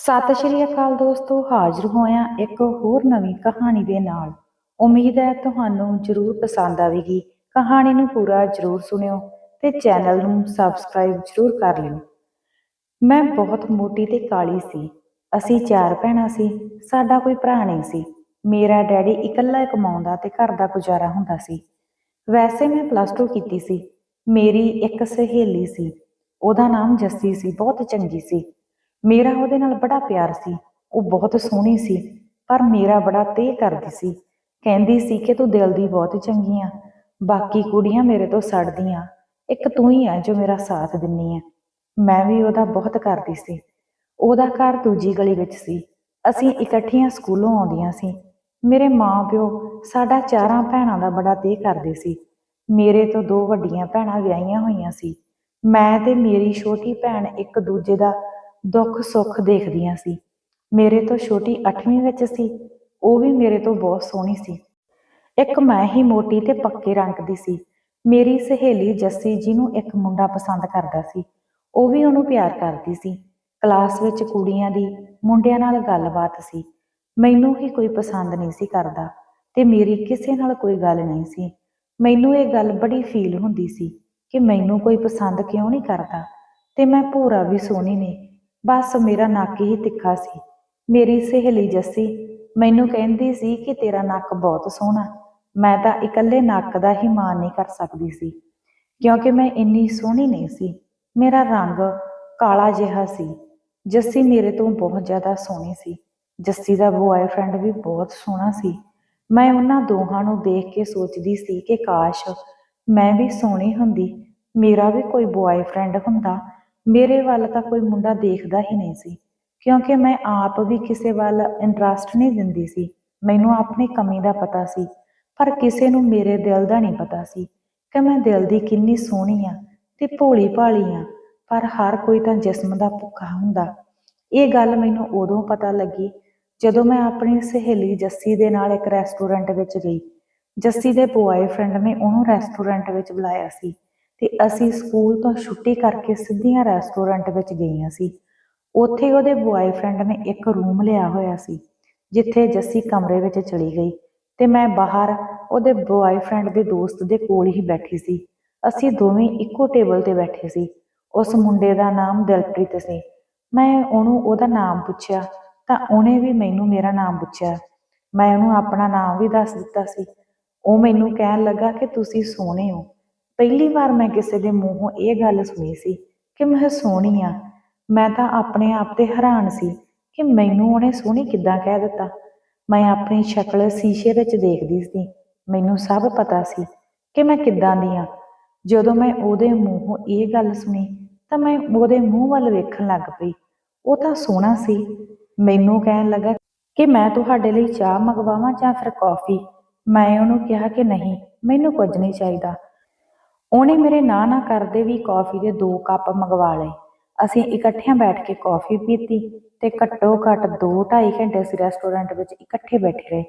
ਸਤਿ ਸ਼੍ਰੀ ਅਕਾਲ ਦੋਸਤੋ, ਹਾਜ਼ਰ ਹੋਇਆ ਇੱਕ ਹੋਰ ਨਵੀਂ ਕਹਾਣੀ ਦੇ ਨਾਲ। ਉਮੀਦ ਹੈ ਤੁਹਾਨੂੰ ਜਰੂਰ ਪਸੰਦ ਆਵੇਗੀ। ਕਹਾਣੀ ਨੂੰ ਪੂਰਾ ਜਰੂਰ ਸੁਣਿਓ ਤੇ ਚੈਨਲ ਨੂੰ ਸਬਸਕ੍ਰਾਈਬ ਜਰੂਰ ਕਰ ਲਿਓ। ਮੈਂ ਬਹੁਤ ਮੋਟੀ ਤੇ ਕਾਲੀ ਸੀ। ਅਸੀਂ ਚਾਰ ਭੈਣਾਂ ਸੀ। ਸਾਡਾ ਕੋਈ ਭਰਾ ਨਹੀਂ ਸੀ। ਮੇਰਾ ਡੈਡੀ ਇਕੱਲਾ ਕਮਾਉਂਦਾ ਤੇ ਘਰ ਦਾ ਗੁਜ਼ਾਰਾ ਹੁੰਦਾ ਸੀ। ਵੈਸੇ ਮੈਂ ਪਲੱਸ 2 ਕੀਤੀ ਸੀ। ਮੇਰੀ ਇੱਕ ਸਹੇਲੀ ਸੀ। ਉਹਦਾ ਨਾਮ ਜੱਸੀ ਸੀ। ਬਹੁਤ ਚੰਗੀ ਸੀ। ਮੇਰਾ ਉਹਦੇ ਨਾਲ ਬੜਾ ਪਿਆਰ ਸੀ, ਉਹ ਬਹੁਤ ਸੋਹਣੀ ਸੀ, ਪਰ ਮੇਰਾ ਬੜਾ ਤੇਹ ਕਰਦੀ ਸੀ। ਕਹਿੰਦੀ ਸੀ ਕਿ ਤੂੰ ਦਿਲ ਦੀ ਬਹੁਤ ਚੰਗੀ ਆ, ਬਾਕੀ ਕੁੜੀਆਂ ਮੇਰੇ ਤੋਂ ਸੜਦੀਆਂ, ਇੱਕ ਤੂੰ ਹੀ ਆ ਜੋ ਮੇਰਾ ਸਾਥ ਦਿੰਨੀ ਆ। ਮੈਂ ਵੀ ਉਹਦਾ ਬਹੁਤ ਕਰਦੀ ਸੀ। ਉਹਦਾ ਘਰ ਦੂਜੀ ਗਲੀ ਵਿੱਚ ਸੀ। ਅਸੀਂ ਇਕੱਠੀਆਂ ਸਕੂਲੋਂ ਆਉਂਦੀਆਂ ਸੀ। ਮੇਰੇ ਮਾਂ-ਪਿਓ ਸਾਡਾ ਚਾਰਾਂ ਭੈਣਾਂ ਦਾ ਬੜਾ ਤੇਹ ਕਰਦੇ ਸੀ। ਮੇਰੇ ਤੋਂ ਦੋ ਵੱਡੀਆਂ ਭੈਣਾਂ ਵਿਆਹੀਆਂ ਹੋਈਆਂ ਸੀ। ਮੈਂ ਤੇ ਮੇਰੀ ਛੋਟੀ ਭੈਣ ਇੱਕ ਦੂਜੇ ਦਾ ਦੁੱਖ ਸੁੱਖ ਦੇਖਦੀਆਂ ਸੀ। ਮੇਰੇ ਤੋਂ ਛੋਟੀ 8ਵੀਂ ਵਿੱਚ ਸੀ, ਉਹ ਵੀ ਮੇਰੇ ਤੋਂ ਬਹੁਤ ਸੋਹਣੀ ਸੀ। ਇੱਕ ਮੈਂ ਹੀ ਮੋਟੀ ਤੇ ਪੱਕੇ ਰੰਗ ਦੀ ਸੀ। ਮੇਰੀ ਸਹੇਲੀ ਜੱਸੀ ਜਿਹਨੂੰ ਇੱਕ ਮੁੰਡਾ ਪਸੰਦ ਕਰਦਾ ਸੀ। ਉਹ ਵੀ ਉਹਨੂੰ ਪਿਆਰ ਕਰਦੀ ਸੀ। ਕਲਾਸ ਵਿੱਚ ਕੁੜੀਆਂ ਦੀ ਮੁੰਡਿਆਂ ਨਾਲ ਗੱਲਬਾਤ ਸੀ। ਮੈਨੂੰ ਹੀ ਕੋਈ ਪਸੰਦ ਨਹੀਂ ਸੀ ਕਰਦਾ ਤੇ ਮੇਰੀ ਕਿਸੇ ਨਾਲ ਕੋਈ ਗੱਲ ਨਹੀਂ ਸੀ। ਮੈਨੂੰ ਇਹ ਗੱਲ ਬੜੀ ਫੀਲ ਹੁੰਦੀ ਸੀ ਕਿ ਮੈਨੂੰ ਕੋਈ ਪਸੰਦ ਕਿਉਂ ਨਹੀਂ ਕਰਦਾ ਤੇ ਮੈਂ ਭੂਰਾ ਵੀ ਸੋਹਣੀ ਨੇ ਬਸ ਮੇਰਾ ਨੱਕ ਹੀ ਤਿੱਖਾ ਸੀ। ਮੇਰੀ ਸਹੇਲੀ ਜੱਸੀ ਮੈਨੂੰ ਕਹਿੰਦੀ ਸੀ ਕਿ ਤੇਰਾ ਨੱਕ ਬਹੁਤ ਸੋਹਣਾ, ਮੈਂ ਤਾਂ ਇਕੱਲੇ ਨੱਕ ਦਾ ਹੀ ਮਾਣ ਨਹੀਂ ਕਰ ਸਕਦੀ ਸੀ। ਕਿਉਂਕਿ ਮੈਂ ਇੰਨੀ ਸੋਹਣੀ ਨਹੀਂ ਸੀ, ਮੇਰਾ ਰੰਗ ਕਾਲਾ ਜਿਹਾ ਸੀ। ਜੱਸੀ ਮੇਰੇ ਤੋਂ ਬਹੁਤ ਜ਼ਿਆਦਾ ਸੋਹਣੀ ਸੀ। ਜੱਸੀ ਦਾ ਬੁਆਏਫ੍ਰੈਂਡ ਵੀ ਬਹੁਤ ਸੋਹਣਾ ਸੀ। ਮੈਂ ਉਹਨਾਂ ਦੋਹਾਂ ਨੂੰ ਦੇਖ ਕੇ ਸੋਚਦੀ ਸੀ ਕਿ ਕਾਸ਼ ਮੈਂ ਵੀ ਸੋਹਣੀ ਹੁੰਦੀ, ਮੇਰਾ ਵੀ ਕੋਈ ਬੁਆਏਫ੍ਰੈਂਡ ਹੁੰਦਾ ਮੇਰੇ ਵੱਲ ਤਾਂ ਕੋਈ ਮੁੰਡਾ ਦੇਖਦਾ ਹੀ ਨਹੀਂ ਸੀ, ਕਿਉਂਕਿ ਮੈਂ ਆਪ ਵੀ ਕਿਸੇ ਵੱਲ ਇੰਟਰਸਟ ਨਹੀਂ ਦਿੰਦੀ ਸੀ। ਮੈਨੂੰ ਆਪਣੀ ਕਮੀ ਦਾ ਪਤਾ ਸੀ, ਪਰ ਕਿਸੇ ਨੂੰ ਮੇਰੇ ਦਿਲ ਦਾ ਨਹੀਂ ਪਤਾ ਸੀ ਕਿ ਮੈਂ ਦਿਲ ਦੀ ਕਿੰਨੀ ਸੋਹਣੀ ਆ ਤੇ ਭੋਲੀ ਭਾਲੀ ਆ, ਪਰ ਹਰ ਕੋਈ ਤਾਂ ਜਿਸਮ ਦਾ ਭੁੱਖਾ ਹੁੰਦਾ। ਇਹ ਗੱਲ ਮੈਨੂੰ ਉਦੋਂ ਪਤਾ ਲੱਗੀ ਜਦੋਂ ਮੈਂ ਆਪਣੀ ਸਹੇਲੀ ਜੱਸੀ ਦੇ ਨਾਲ ਇੱਕ ਰੈਸਟੋਰੈਂਟ ਵਿੱਚ ਗਈ। ਜੱਸੀ ਦੇ ਬੁਆਏਫ੍ਰੈਂਡ ਨੇ ਉਹਨੂੰ ਰੈਸਟੋਰੈਂਟ ਵਿੱਚ ਬੁਲਾਇਆ ਸੀ। ਤੇ ਅਸੀਂ ਸਕੂਲ ਤੋਂ ਛੁੱਟੀ ਕਰਕੇ ਸਿੱਧੀਆਂ ਰੈਸਟੋਰੈਂਟ ਵਿੱਚ ਗਈਆਂ ਸੀ। ਉੱਥੇ ਉਹਦੇ ਬੁਆਏਫ੍ਰੈਂਡ ਨੇ ਇੱਕ ਰੂਮ ਲਿਆ ਹੋਇਆ ਸੀ, ਜਿੱਥੇ ਜੱਸੀ ਕਮਰੇ ਵਿੱਚ ਚਲੀ ਗਈ ਤੇ ਮੈਂ ਬਾਹਰ ਉਹਦੇ ਬੁਆਏਫ੍ਰੈਂਡ ਦੇ ਦੋਸਤ ਦੇ ਕੋਲ ਹੀ ਬੈਠੀ ਸੀ। ਅਸੀਂ ਦੋਵੇਂ ਇੱਕੋ ਟੇਬਲ ਤੇ ਬੈਠੇ ਸੀ। ਉਸ ਮੁੰਡੇ ਦਾ ਨਾਮ ਦਿਲਪ੍ਰੀਤ ਸੀ। ਮੈਂ ਉਹਨੂੰ ਉਹਦਾ ਨਾਮ ਪੁੱਛਿਆ, ਤਾਂ ਉਹਨੇ ਵੀ ਮੈਨੂੰ ਮੇਰਾ ਨਾਮ ਪੁੱਛਿਆ। ਮੈਂ ਉਹਨੂੰ ਆਪਣਾ ਨਾਮ ਵੀ ਦੱਸ ਦਿੱਤਾ ਸੀ। ਉਹ ਮੈਨੂੰ ਕਹਿਣ ਲੱਗਾ ਕਿ ਤੁਸੀਂ ਸੋਹਣੇ ਹੋ। ਪਹਿਲੀ ਵਾਰ ਮੈਂ ਕਿਸੇ ਦੇ ਮੂੰਹੋਂ ਇਹ ਗੱਲ ਸੁਣੀ ਸੀ ਕਿ ਮੈਂ ਸੋਹਣੀ ਆ। ਮੈਂ ਤਾਂ ਆਪਣੇ ਆਪ ਤੇ ਹੈਰਾਨ ਸੀ ਕਿ ਮੈਨੂੰ ਉਹਨੇ ਸੋਹਣੀ ਕਿੱਦਾਂ ਕਹਿ ਦਿੱਤਾ। ਮੈਂ ਆਪਣੀ ਸ਼ਕਲ ਸ਼ੀਸ਼ੇ ਵਿੱਚ ਦੇਖਦੀ ਸੀ। ਮੈਨੂੰ ਸਭ ਪਤਾ ਸੀ ਕਿ ਮੈਂ ਕਿੱਦਾਂ ਦੀ ਆ। ਜਦੋਂ ਮੈਂ ਉਹਦੇ ਮੂੰਹੋਂ ਇਹ ਗੱਲ ਸੁਣੀ ਤਾਂ ਮੈਂ ਉਹਦੇ ਮੂੰਹ ਵੱਲ ਵੇਖਣ ਲੱਗ ਪਈ। ਉਹ ਤਾਂ ਸੋਹਣਾ ਸੀ। ਮੈਨੂੰ ਕਹਿਣ ਲੱਗਾ ਕਿ ਮੈਂ ਤੁਹਾਡੇ ਲਈ ਚਾਹ ਮੰਗਵਾਵਾਂ ਜਾਂ ਫਿਰ ਕੌਫੀ। ਮੈਂ ਉਹਨੂੰ ਕਿਹਾ ਕਿ ਨਹੀਂ, ਮੈਨੂੰ ਕੁਝ ਨਹੀਂ ਚਾਹੀਦਾ। ਉਹਨੇ ਮੇਰੇ ਨਾ ਨਾ ਕਰਦੇ ਵੀ ਕੌਫੀ ਦੇ ਦੋ ਕੱਪ ਮੰਗਵਾ ਲਏ। ਅਸੀਂ ਇਕੱਠਿਆਂ ਬੈਠ ਕੇ ਕੌਫੀ ਪੀਤੀ ਤੇ ਘੱਟੋ ਘੱਟ 2-2.5 ਘੰਟੇ ਅਸੀਂ ਰੈਸਟੋਰੈਂਟ ਵਿੱਚ ਇਕੱਠੇ ਬੈਠੇ ਰਹੇ।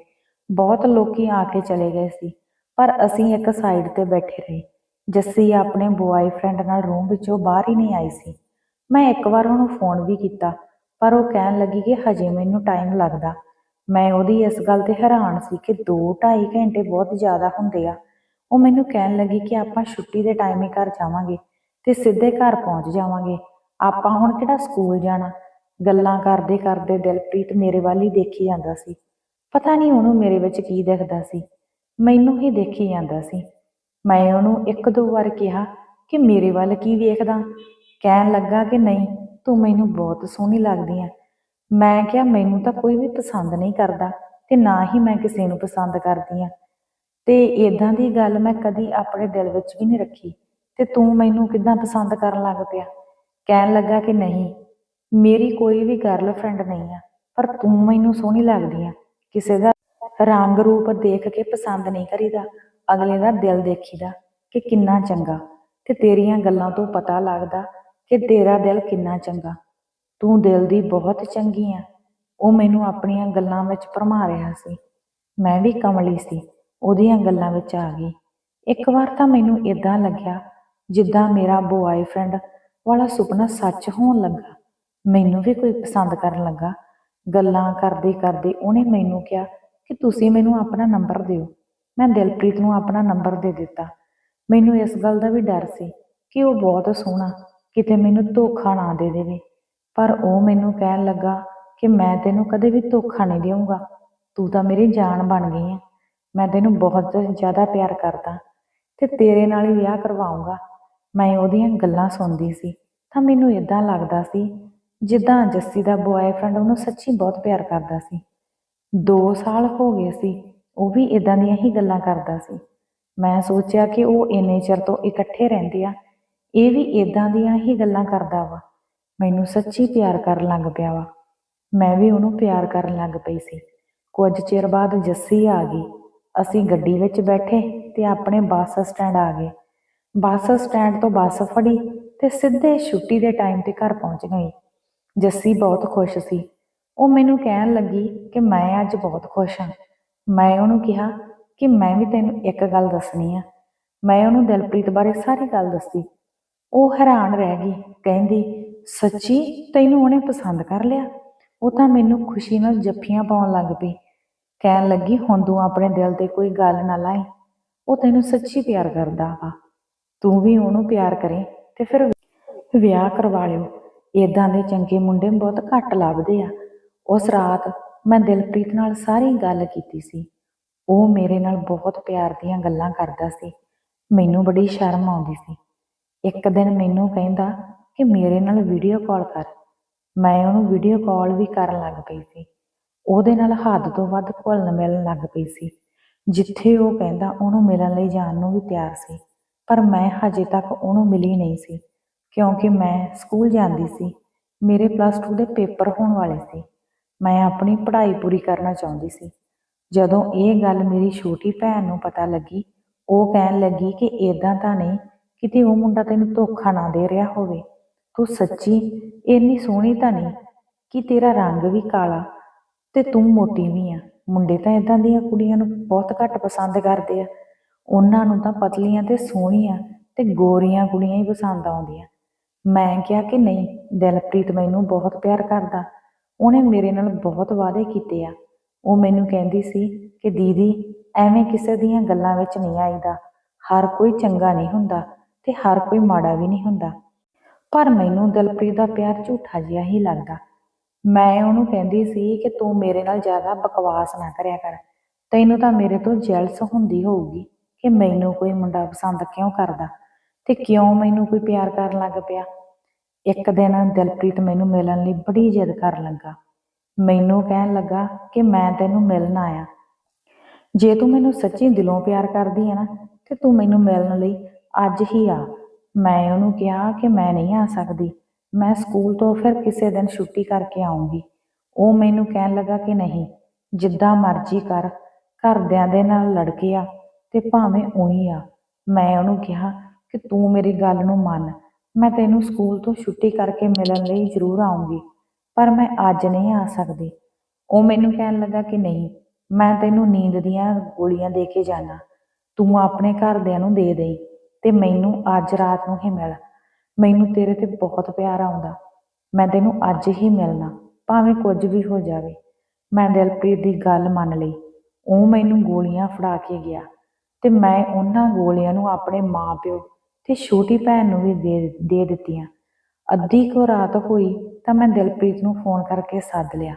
ਬਹੁਤ ਲੋਕੀ ਆ ਕੇ ਚਲੇ ਗਏ ਸੀ, ਪਰ ਅਸੀਂ ਇੱਕ ਸਾਈਡ ਤੇ ਬੈਠੇ ਰਹੇ। ਜੱਸੀ ਆਪਣੇ ਬੁਆਏਫ੍ਰੈਂਡ ਨਾਲ ਰੂਮ ਵਿੱਚੋਂ ਬਾਹਰ ਹੀ ਨਹੀਂ ਆਈ ਸੀ। ਮੈਂ ਇੱਕ ਵਾਰ ਉਹਨੂੰ ਫੋਨ ਵੀ ਕੀਤਾ, ਪਰ ਉਹ ਕਹਿਣ ਲੱਗੀ ਕਿ ਹਜੇ ਮੈਨੂੰ ਟਾਈਮ ਲੱਗਦਾ। ਮੈਂ ਉਹਦੀ ਇਸ ਗੱਲ ਤੇ ਹੈਰਾਨ ਸੀ ਕਿ 2-2.5 ਘੰਟੇ ਬਹੁਤ ਜ਼ਿਆਦਾ ਹੁੰਦੇ ਆ। ਉਹ ਮੈਨੂੰ ਕਹਿਣ ਲੱਗੀ ਕਿ ਆਪਾਂ ਛੁੱਟੀ ਦੇ ਟਾਈਮ ਹੀ ਘਰ ਜਾਵਾਂਗੇ ਤੇ ਸਿੱਧੇ ਘਰ ਪਹੁੰਚ ਜਾਵਾਂਗੇ। ਆਪਾਂ ਹੁਣ ਕਿਹੜਾ ਸਕੂਲ ਜਾਣਾ? ਗੱਲਾਂ ਕਰਦੇ ਕਰਦੇ ਦਿਲਪ੍ਰੀਤ ਮੇਰੇ ਵੱਲ ਹੀ ਦੇਖੀ ਜਾਂਦਾ ਸੀ। ਪਤਾ ਨਹੀਂ ਉਹਨੂੰ ਮੇਰੇ ਵਿੱਚ ਕੀ ਦਿਖਦਾ ਸੀ। ਮੈਨੂੰ ਹੀ ਦੇਖੀ ਜਾਂਦਾ ਸੀ। ਮੈਂ ਉਹਨੂੰ ਇੱਕ ਦੋ ਵਾਰ ਕਿਹਾ ਕਿ ਮੇਰੇ ਵੱਲ ਕੀ ਵੇਖਦਾ? ਕਹਿਣ ਲੱਗਾ ਕਿ ਨਹੀਂ, ਤੂੰ ਮੈਨੂੰ ਬਹੁਤ ਸੋਹਣੀ ਲੱਗਦੀ ਆ। ਮੈਂ ਕਿਹਾ, ਮੈਨੂੰ ਤਾਂ ਕੋਈ ਵੀ ਪਸੰਦ ਨਹੀਂ ਕਰਦਾ ਤੇ ਨਾ ਹੀ ਮੈਂ ਕਿਸੇ ਨੂੰ ਪਸੰਦ ਕਰਦੀ ਆ। ਤੇ ਇਦਾਂ ਦੀ ਗੱਲ ਮੈਂ ਕਦੀ ਆਪਣੇ ਦਿਲ ਵਿੱਚ ਵੀ ਨਹੀਂ ਰੱਖੀ ਤੇ ਤੂੰ ਮੈਨੂੰ ਕਿੱਦਾਂ ਪਸੰਦ ਕਰਨ ਲੱਗ ਪਿਆ? ਕਹਿਣ ਲੱਗਾ ਕਿ ਨਹੀਂ, ਮੇਰੀ ਕੋਈ ਵੀ ਗਰਲਫ੍ਰੈਂਡ ਨਹੀਂ ਆ, ਪਰ ਤੂੰ ਮੈਨੂੰ ਸੋਹਣੀ ਲੱਗਦੀ ਆ। ਕਿਸੇ ਦਾ ਰੰਗ ਰੂਪ ਦੇਖ ਕੇ ਪਸੰਦ ਨਹੀਂ ਕਰੀਦਾ, ਅਗਲੇ ਦਾ ਦਿਲ ਦੇਖੀਦਾ ਕਿ ਕਿੰਨਾ ਚੰਗਾ ਤੇ ਤੇਰੀਆਂ ਗੱਲਾਂ ਤੋਂ ਪਤਾ ਲੱਗਦਾ ਕਿ ਤੇਰਾ ਦਿਲ ਕਿੰਨਾ ਚੰਗਾ। ਤੂੰ ਦਿਲ ਦੀ ਬਹੁਤ ਚੰਗੀ ਆ। ਉਹ ਮੈਨੂੰ ਆਪਣੀਆਂ ਗੱਲਾਂ ਵਿੱਚ ਭਰਮਾ ਰਿਹਾ ਸੀ। ਮੈਂ ਵੀ ਕਮਲੀ ਸੀ। ਉਹਦੀਆਂ ਗੱਲਾਂ ਵਿੱਚ ਆ ਗਈ। ਇੱਕ ਵਾਰ ਤਾਂ ਮੈਨੂੰ ਇਦਾਂ ਲੱਗਿਆ ਜਿੱਦਾਂ ਮੇਰਾ ਬੁਆਏਫ੍ਰੈਂਡ ਵਾਲਾ ਸੁਪਨਾ ਸੱਚ ਹੋਣ ਲੱਗਾ। ਮੈਨੂੰ ਵੀ ਕੋਈ ਪਸੰਦ ਕਰਨ ਲੱਗਾ। ਗੱਲਾਂ ਕਰਦੇ ਕਰਦੇ ਉਹਨੇ ਮੈਨੂੰ ਕਿਹਾ ਕਿ ਤੁਸੀਂ ਮੈਨੂੰ ਆਪਣਾ ਨੰਬਰ ਦਿਓ। ਮੈਂ ਦਿਲਪ੍ਰੀਤ ਨੂੰ ਆਪਣਾ ਨੰਬਰ ਦੇ ਦਿੱਤਾ। ਮੈਨੂੰ ਇਸ ਗੱਲ ਦਾ ਵੀ ਡਰ ਸੀ ਕਿ ਉਹ ਬਹੁਤ ਸੋਹਣਾ ਕਿਤੇ ਮੈਨੂੰ ਧੋਖਾ ਨਾ ਦੇ ਦੇਵੇ। ਪਰ ਉਹ ਮੈਨੂੰ ਕਹਿਣ ਲੱਗਾ ਕਿ ਮੈਂ ਤੈਨੂੰ ਕਦੇ ਵੀ ਧੋਖਾ ਨਹੀਂ ਦੇਵਾਂਗਾ ਤੂੰ ਤਾਂ ਮੇਰੀ ਜਾਨ ਬਣ ਗਈ ਹੈ ਮੈਂ ਤੈਨੂੰ ਬਹੁਤ ਜ਼ਿਆਦਾ ਪਿਆਰ ਕਰਦਾ ਤੇ ਤੇਰੇ ਨਾਲ ਹੀ ਵਿਆਹ ਕਰਵਾਉਂਗਾ। ਮੈਂ ਉਹਦੀਆਂ ਗੱਲਾਂ ਸੁਣਦੀ ਸੀ, ਤਾਂ ਮੈਨੂੰ ਇਦਾਂ ਲੱਗਦਾ ਸੀ ਜਿੱਦਾਂ ਜੱਸੀ ਦਾ ਬॉयਫ੍ਰੈਂਡ ਉਹਨੂੰ ਸੱਚੀ ਬਹੁਤ ਪਿਆਰ ਕਰਦਾ ਸੀ। 2 ਸਾਲ ਹੋ ਗਏ ਸੀ, ਉਹ ਵੀ ਇਦਾਂ ਦੀਆਂ ਹੀ ਗੱਲਾਂ ਕਰਦਾ ਸੀ। ਮੈਂ ਸੋਚਿਆ ਕਿ ਉਹ ਇੰਨੇ ਚਿਰ ਤੋਂ ਇਕੱਠੇ ਰਹਿੰਦੇ ਆ, ਇਹ ਵੀ ਇਦਾਂ ਦੀਆਂ ਹੀ ਗੱਲਾਂ ਕਰਦਾ ਵਾ। ਮੈਨੂੰ ਸੱਚੀ ਪਿਆਰ ਕਰਨ ਲੱਗ ਪਿਆ ਵਾ। ਮੈਂ ਵੀ ਉਹਨੂੰ ਪਿਆਰ ਕਰਨ ਲੱਗ ਪਈ ਸੀ। ਕੁਝ ਚਿਰ ਬਾਅਦ ਜੱਸੀ ਆ ਗਈ। ਅਸੀਂ ਗੱਡੀ ਵਿੱਚ ਬੈਠੇ ਤੇ ਆਪਣੇ ਬੱਸ ਸਟੈਂਡ ਆ ਗਏ। ਬੱਸ ਸਟੈਂਡ ਤੋਂ ਬੱਸ ਫੜੀ ਤੇ ਸਿੱਧੇ ਛੁੱਟੀ ਦੇ ਟਾਈਮ ਤੇ ਘਰ ਪਹੁੰਚ ਗਈ। ਜੱਸੀ ਬਹੁਤ ਖੁਸ਼ ਸੀ। ਉਹ ਮੈਨੂੰ ਕਹਿਣ ਲੱਗੀ ਕਿ ਮੈਂ ਅੱਜ ਬਹੁਤ ਖੁਸ਼ ਹਾਂ। ਮੈਂ ਉਹਨੂੰ ਕਿਹਾ ਕਿ ਮੈਂ ਵੀ ਤੈਨੂੰ ਇੱਕ ਗੱਲ ਦੱਸਣੀ ਆ। ਮੈਂ ਉਹਨੂੰ ਦਿਲਪ੍ਰੀਤ ਬਾਰੇ ਸਾਰੀ ਗੱਲ ਦੱਸੀ। ਉਹ ਹੈਰਾਨ ਰਹਿ ਗਈ, ਕਹਿੰਦੀ, ਸੱਚੀ ਤੈਨੂੰ ਉਹਨੇ ਪਸੰਦ ਕਰ ਲਿਆ? ਉਹ ਤਾਂ ਮੈਨੂੰ ਖੁਸ਼ੀ ਨਾਲ ਜੱਫੀਆਂ ਪਾਉਣ ਲੱਗ ਪਈ। ਕਹਿਣ ਲੱਗੀ, ਹੁਣ ਤੂੰ ਆਪਣੇ ਦਿਲ ਤੇ ਕੋਈ ਗੱਲ ਨਾ ਲਾਈ। ਉਹ ਤੈਨੂੰ ਸੱਚੀ ਪਿਆਰ ਕਰਦਾ ਵਾ। ਤੂੰ ਵੀ ਉਹਨੂੰ ਪਿਆਰ ਕਰੇ ਤੇ ਫਿਰ ਵਿਆਹ ਕਰਵਾ ਲਿਓ ਇਦਾਂ ਦੇ ਚੰਗੇ ਮੁੰਡੇ ਬਹੁਤ ਘੱਟ ਲੱਭਦੇ ਆ। ਉਸ ਰਾਤ ਮੈਂ ਦਿਲਪ੍ਰੀਤ ਨਾਲ ਸਾਰੀ ਗੱਲ ਕੀਤੀ ਸੀ। ਉਹ ਮੇਰੇ ਨਾਲ ਬਹੁਤ ਪਿਆਰ ਦੀਆਂ ਗੱਲਾਂ ਕਰਦਾ ਸੀ। ਮੈਨੂੰ ਬੜੀ ਸ਼ਰਮ ਆਉਂਦੀ ਸੀ। ਇੱਕ ਦਿਨ ਮੈਨੂੰ ਕਹਿੰਦਾ ਕਿ ਮੇਰੇ ਨਾਲ ਵੀਡੀਓ ਕਾਲ ਕਰ। ਮੈਂ ਉਹਨੂੰ ਵੀਡੀਓ ਕਾਲ ਵੀ ਕਰਨ ਲੱਗ ਪਈ ਸੀ। ਉਹਦੇ ਨਾਲ ਹੱਦ ਤੋਂ ਵੱਧ ਘੁਲਣ ਮਿਲਣ ਲੱਗ ਪਈ ਸੀ। ਜਿੱਥੇ ਉਹ ਕਹਿੰਦਾ ਉਹਨੂੰ ਮਿਲਣ ਲਈ ਜਾਣ ਨੂੰ ਵੀ ਤਿਆਰ ਸੀ, ਪਰ ਮੈਂ ਹਜੇ ਤੱਕ ਉਹਨੂੰ ਮਿਲੀ ਨਹੀਂ ਸੀ, ਕਿਉਂਕਿ ਮੈਂ ਸਕੂਲ ਜਾਂਦੀ ਸੀ। ਮੇਰੇ ਪਲੱਸ 2 ਦੇ ਪੇਪਰ ਹੋਣ ਵਾਲੇ ਸੀ। ਮੈਂ ਆਪਣੀ ਪੜ੍ਹਾਈ ਪੂਰੀ ਕਰਨਾ ਚਾਹੁੰਦੀ ਸੀ। ਜਦੋਂ ਇਹ ਗੱਲ ਮੇਰੀ ਛੋਟੀ ਭੈਣ ਨੂੰ ਪਤਾ ਲੱਗੀ, ਉਹ ਕਹਿਣ ਲੱਗੀ ਕਿ ਇਦਾਂ ਤਾਂ ਨਹੀਂ, ਕਿਤੇ ਉਹ ਮੁੰਡਾ ਤੈਨੂੰ ਧੋਖਾ ਨਾ ਦੇ ਰਿਹਾ ਹੋਵੇ। ਤੂੰ ਸੱਚੀ ਇੰਨੀ ਸੋਹਣੀ ਤਾਂ ਨਹੀਂ ਕਿ ਤੇਰਾ ਰੰਗ ਵੀ ਕਾਲਾ ਤੇ ਤੂੰ ਮੋਟੀ ਵੀ ਆ। ਮੁੰਡੇ ਤਾਂ ਇਦਾਂ ਦੀਆਂ ਕੁੜੀਆਂ ਨੂੰ ਬਹੁਤ ਘੱਟ ਪਸੰਦ ਕਰਦੇ ਆ। ਉਹਨਾਂ ਨੂੰ ਤਾਂ ਪਤਲੀਆਂ ਤੇ ਸੋਹਣੀਆਂ ਤੇ ਗੋਰੀਆਂ ਕੁੜੀਆਂ ਹੀ ਪਸੰਦ ਆਉਂਦੀਆਂ। ਮੈਂ ਕਿਹਾ ਕਿ ਨਹੀਂ, ਦਿਲਪ੍ਰੀਤ ਮੈਨੂੰ ਬਹੁਤ ਪਿਆਰ ਕਰਦਾ। ਉਹਨੇ ਮੇਰੇ ਨਾਲ ਬਹੁਤ ਵਾਅਦੇ ਕੀਤੇ ਆ। ਉਹ ਮੈਨੂੰ ਕਹਿੰਦੀ ਸੀ ਕਿ ਦੀਦੀ, ਐਵੇਂ ਕਿਸੇ ਦੀਆਂ ਗੱਲਾਂ ਵਿੱਚ ਨਹੀਂ ਆਈਦਾ। ਹਰ ਕੋਈ ਚੰਗਾ ਨਹੀਂ ਹੁੰਦਾ ਤੇ ਹਰ ਕੋਈ ਮਾੜਾ ਵੀ ਨਹੀਂ ਹੁੰਦਾ। ਪਰ ਮੈਨੂੰ ਦਿਲਪ੍ਰੀਤ ਦਾ ਪਿਆਰ ਝੂਠਾ ਜਿਹਾ ਹੀ ਲੱਗਦਾ। ਮੈਂ ਉਹਨੂੰ ਕਹਿੰਦੀ ਸੀ ਕਿ ਤੂੰ ਮੇਰੇ ਨਾਲ ਜ਼ਿਆਦਾ ਬਕਵਾਸ ਨਾ ਕਰਿਆ ਕਰ। ਤੈਨੂੰ ਤਾਂ ਮੇਰੇ ਤੋਂ ਜੈਲਸ ਹੁੰਦੀ ਹੋਊਗੀ ਕਿ ਮੈਨੂੰ ਕੋਈ ਮੁੰਡਾ ਪਸੰਦ ਕਿਉਂ ਕਰਦਾ ਤੇ ਕਿਉਂ ਮੈਨੂੰ ਕੋਈ ਪਿਆਰ ਕਰਨ ਲੱਗ ਪਿਆ। ਇੱਕ ਦਿਨ ਦਿਲਪ੍ਰੀਤ ਮੈਨੂੰ ਮਿਲਣ ਲਈ ਬੜੀ ਜਿੱਦ ਕਰਨ ਲੱਗਾ। ਮੈਨੂੰ ਕਹਿਣ ਲੱਗਾ ਕਿ ਮੈਂ ਤੈਨੂੰ ਮਿਲਣ ਆਇਆ। ਜੇ ਤੂੰ ਮੈਨੂੰ ਸੱਚੀ ਦਿਲੋਂ ਪਿਆਰ ਕਰਦੀ ਹੈ ਨਾ, ਤੇ ਤੂੰ ਮੈਨੂੰ ਮਿਲਣ ਲਈ ਅੱਜ ਹੀ ਆ। ਮੈਂ ਉਹਨੂੰ ਕਿਹਾ ਕਿ ਮੈਂ ਨਹੀਂ ਆ ਸਕਦੀ। ਮੈਂ ਸਕੂਲ ਤੋਂ ਫਿਰ ਕਿਸੇ ਦਿਨ ਛੁੱਟੀ ਕਰਕੇ ਆਉਂਗੀ। ਉਹ ਮੈਨੂੰ ਕਹਿਣ ਲੱਗਾ ਕਿ ਨਹੀਂ, ਜਿੱਦਾਂ ਮਰਜ਼ੀ ਕਰ, ਘਰਦਿਆਂ ਦੇ ਨਾਲ ਲੜ ਕੇ ਆ ਤੇ ਭਾਵੇਂ ਉਹੀ ਆ। ਮੈਂ ਉਹਨੂੰ ਕਿਹਾ ਕਿ ਤੂੰ ਮੇਰੀ ਗੱਲ ਨੂੰ ਮੰਨ, ਮੈਂ ਤੈਨੂੰ ਸਕੂਲ ਤੋਂ ਛੁੱਟੀ ਕਰਕੇ ਮਿਲਣ ਲਈ ਜ਼ਰੂਰ ਆਉਂਗੀ, ਪਰ ਮੈਂ ਅੱਜ ਨਹੀਂ ਆ ਸਕਦੀ। ਉਹ ਮੈਨੂੰ ਕਹਿਣ ਲੱਗਾ ਕਿ ਨਹੀਂ, ਮੈਂ ਤੈਨੂੰ ਨੀਂਦ ਦੀਆਂ ਗੋਲੀਆਂ ਦੇ ਕੇ ਜਾਣਾ, ਤੂੰ ਆਪਣੇ ਘਰਦਿਆਂ ਨੂੰ ਦੇ ਦੇਈ ਤੇ ਮੈਨੂੰ ਅੱਜ ਰਾਤ ਨੂੰ ਹੀ ਮਿਲ। ਮੈਨੂੰ ਤੇਰੇ ਤੇ ਬਹੁਤ ਪਿਆਰ ਆਉਂਦਾ। ਮੈਂ ਤੈਨੂੰ ਅੱਜ ਹੀ ਮਿਲਣਾ, ਭਾਵੇਂ ਕੁਝ ਵੀ ਹੋ ਜਾਵੇ। ਮੈਂ ਦਿਲਪ੍ਰੀਤ ਦੀ ਗੱਲ ਮੰਨ ਲਈ। ਉਹ ਮੈਨੂੰ ਗੋਲੀਆਂ ਫੜਾ ਕੇ ਗਿਆ ਤੇ ਮੈਂ ਉਹਨਾਂ ਗੋਲੀਆਂ ਨੂੰ ਆਪਣੇ ਮਾਪਿਓ ਤੇ ਛੋਟੀ ਭੈਣ ਨੂੰ ਵੀ ਦੇ ਦੇ ਦਿੱਤੀਆਂ। ਅੱਧੀ ਕੁ ਰਾਤ ਹੋਈ ਤਾਂ ਮੈਂ ਦਿਲਪ੍ਰੀਤ ਨੂੰ ਫੋਨ ਕਰਕੇ ਸੱਦ ਲਿਆ।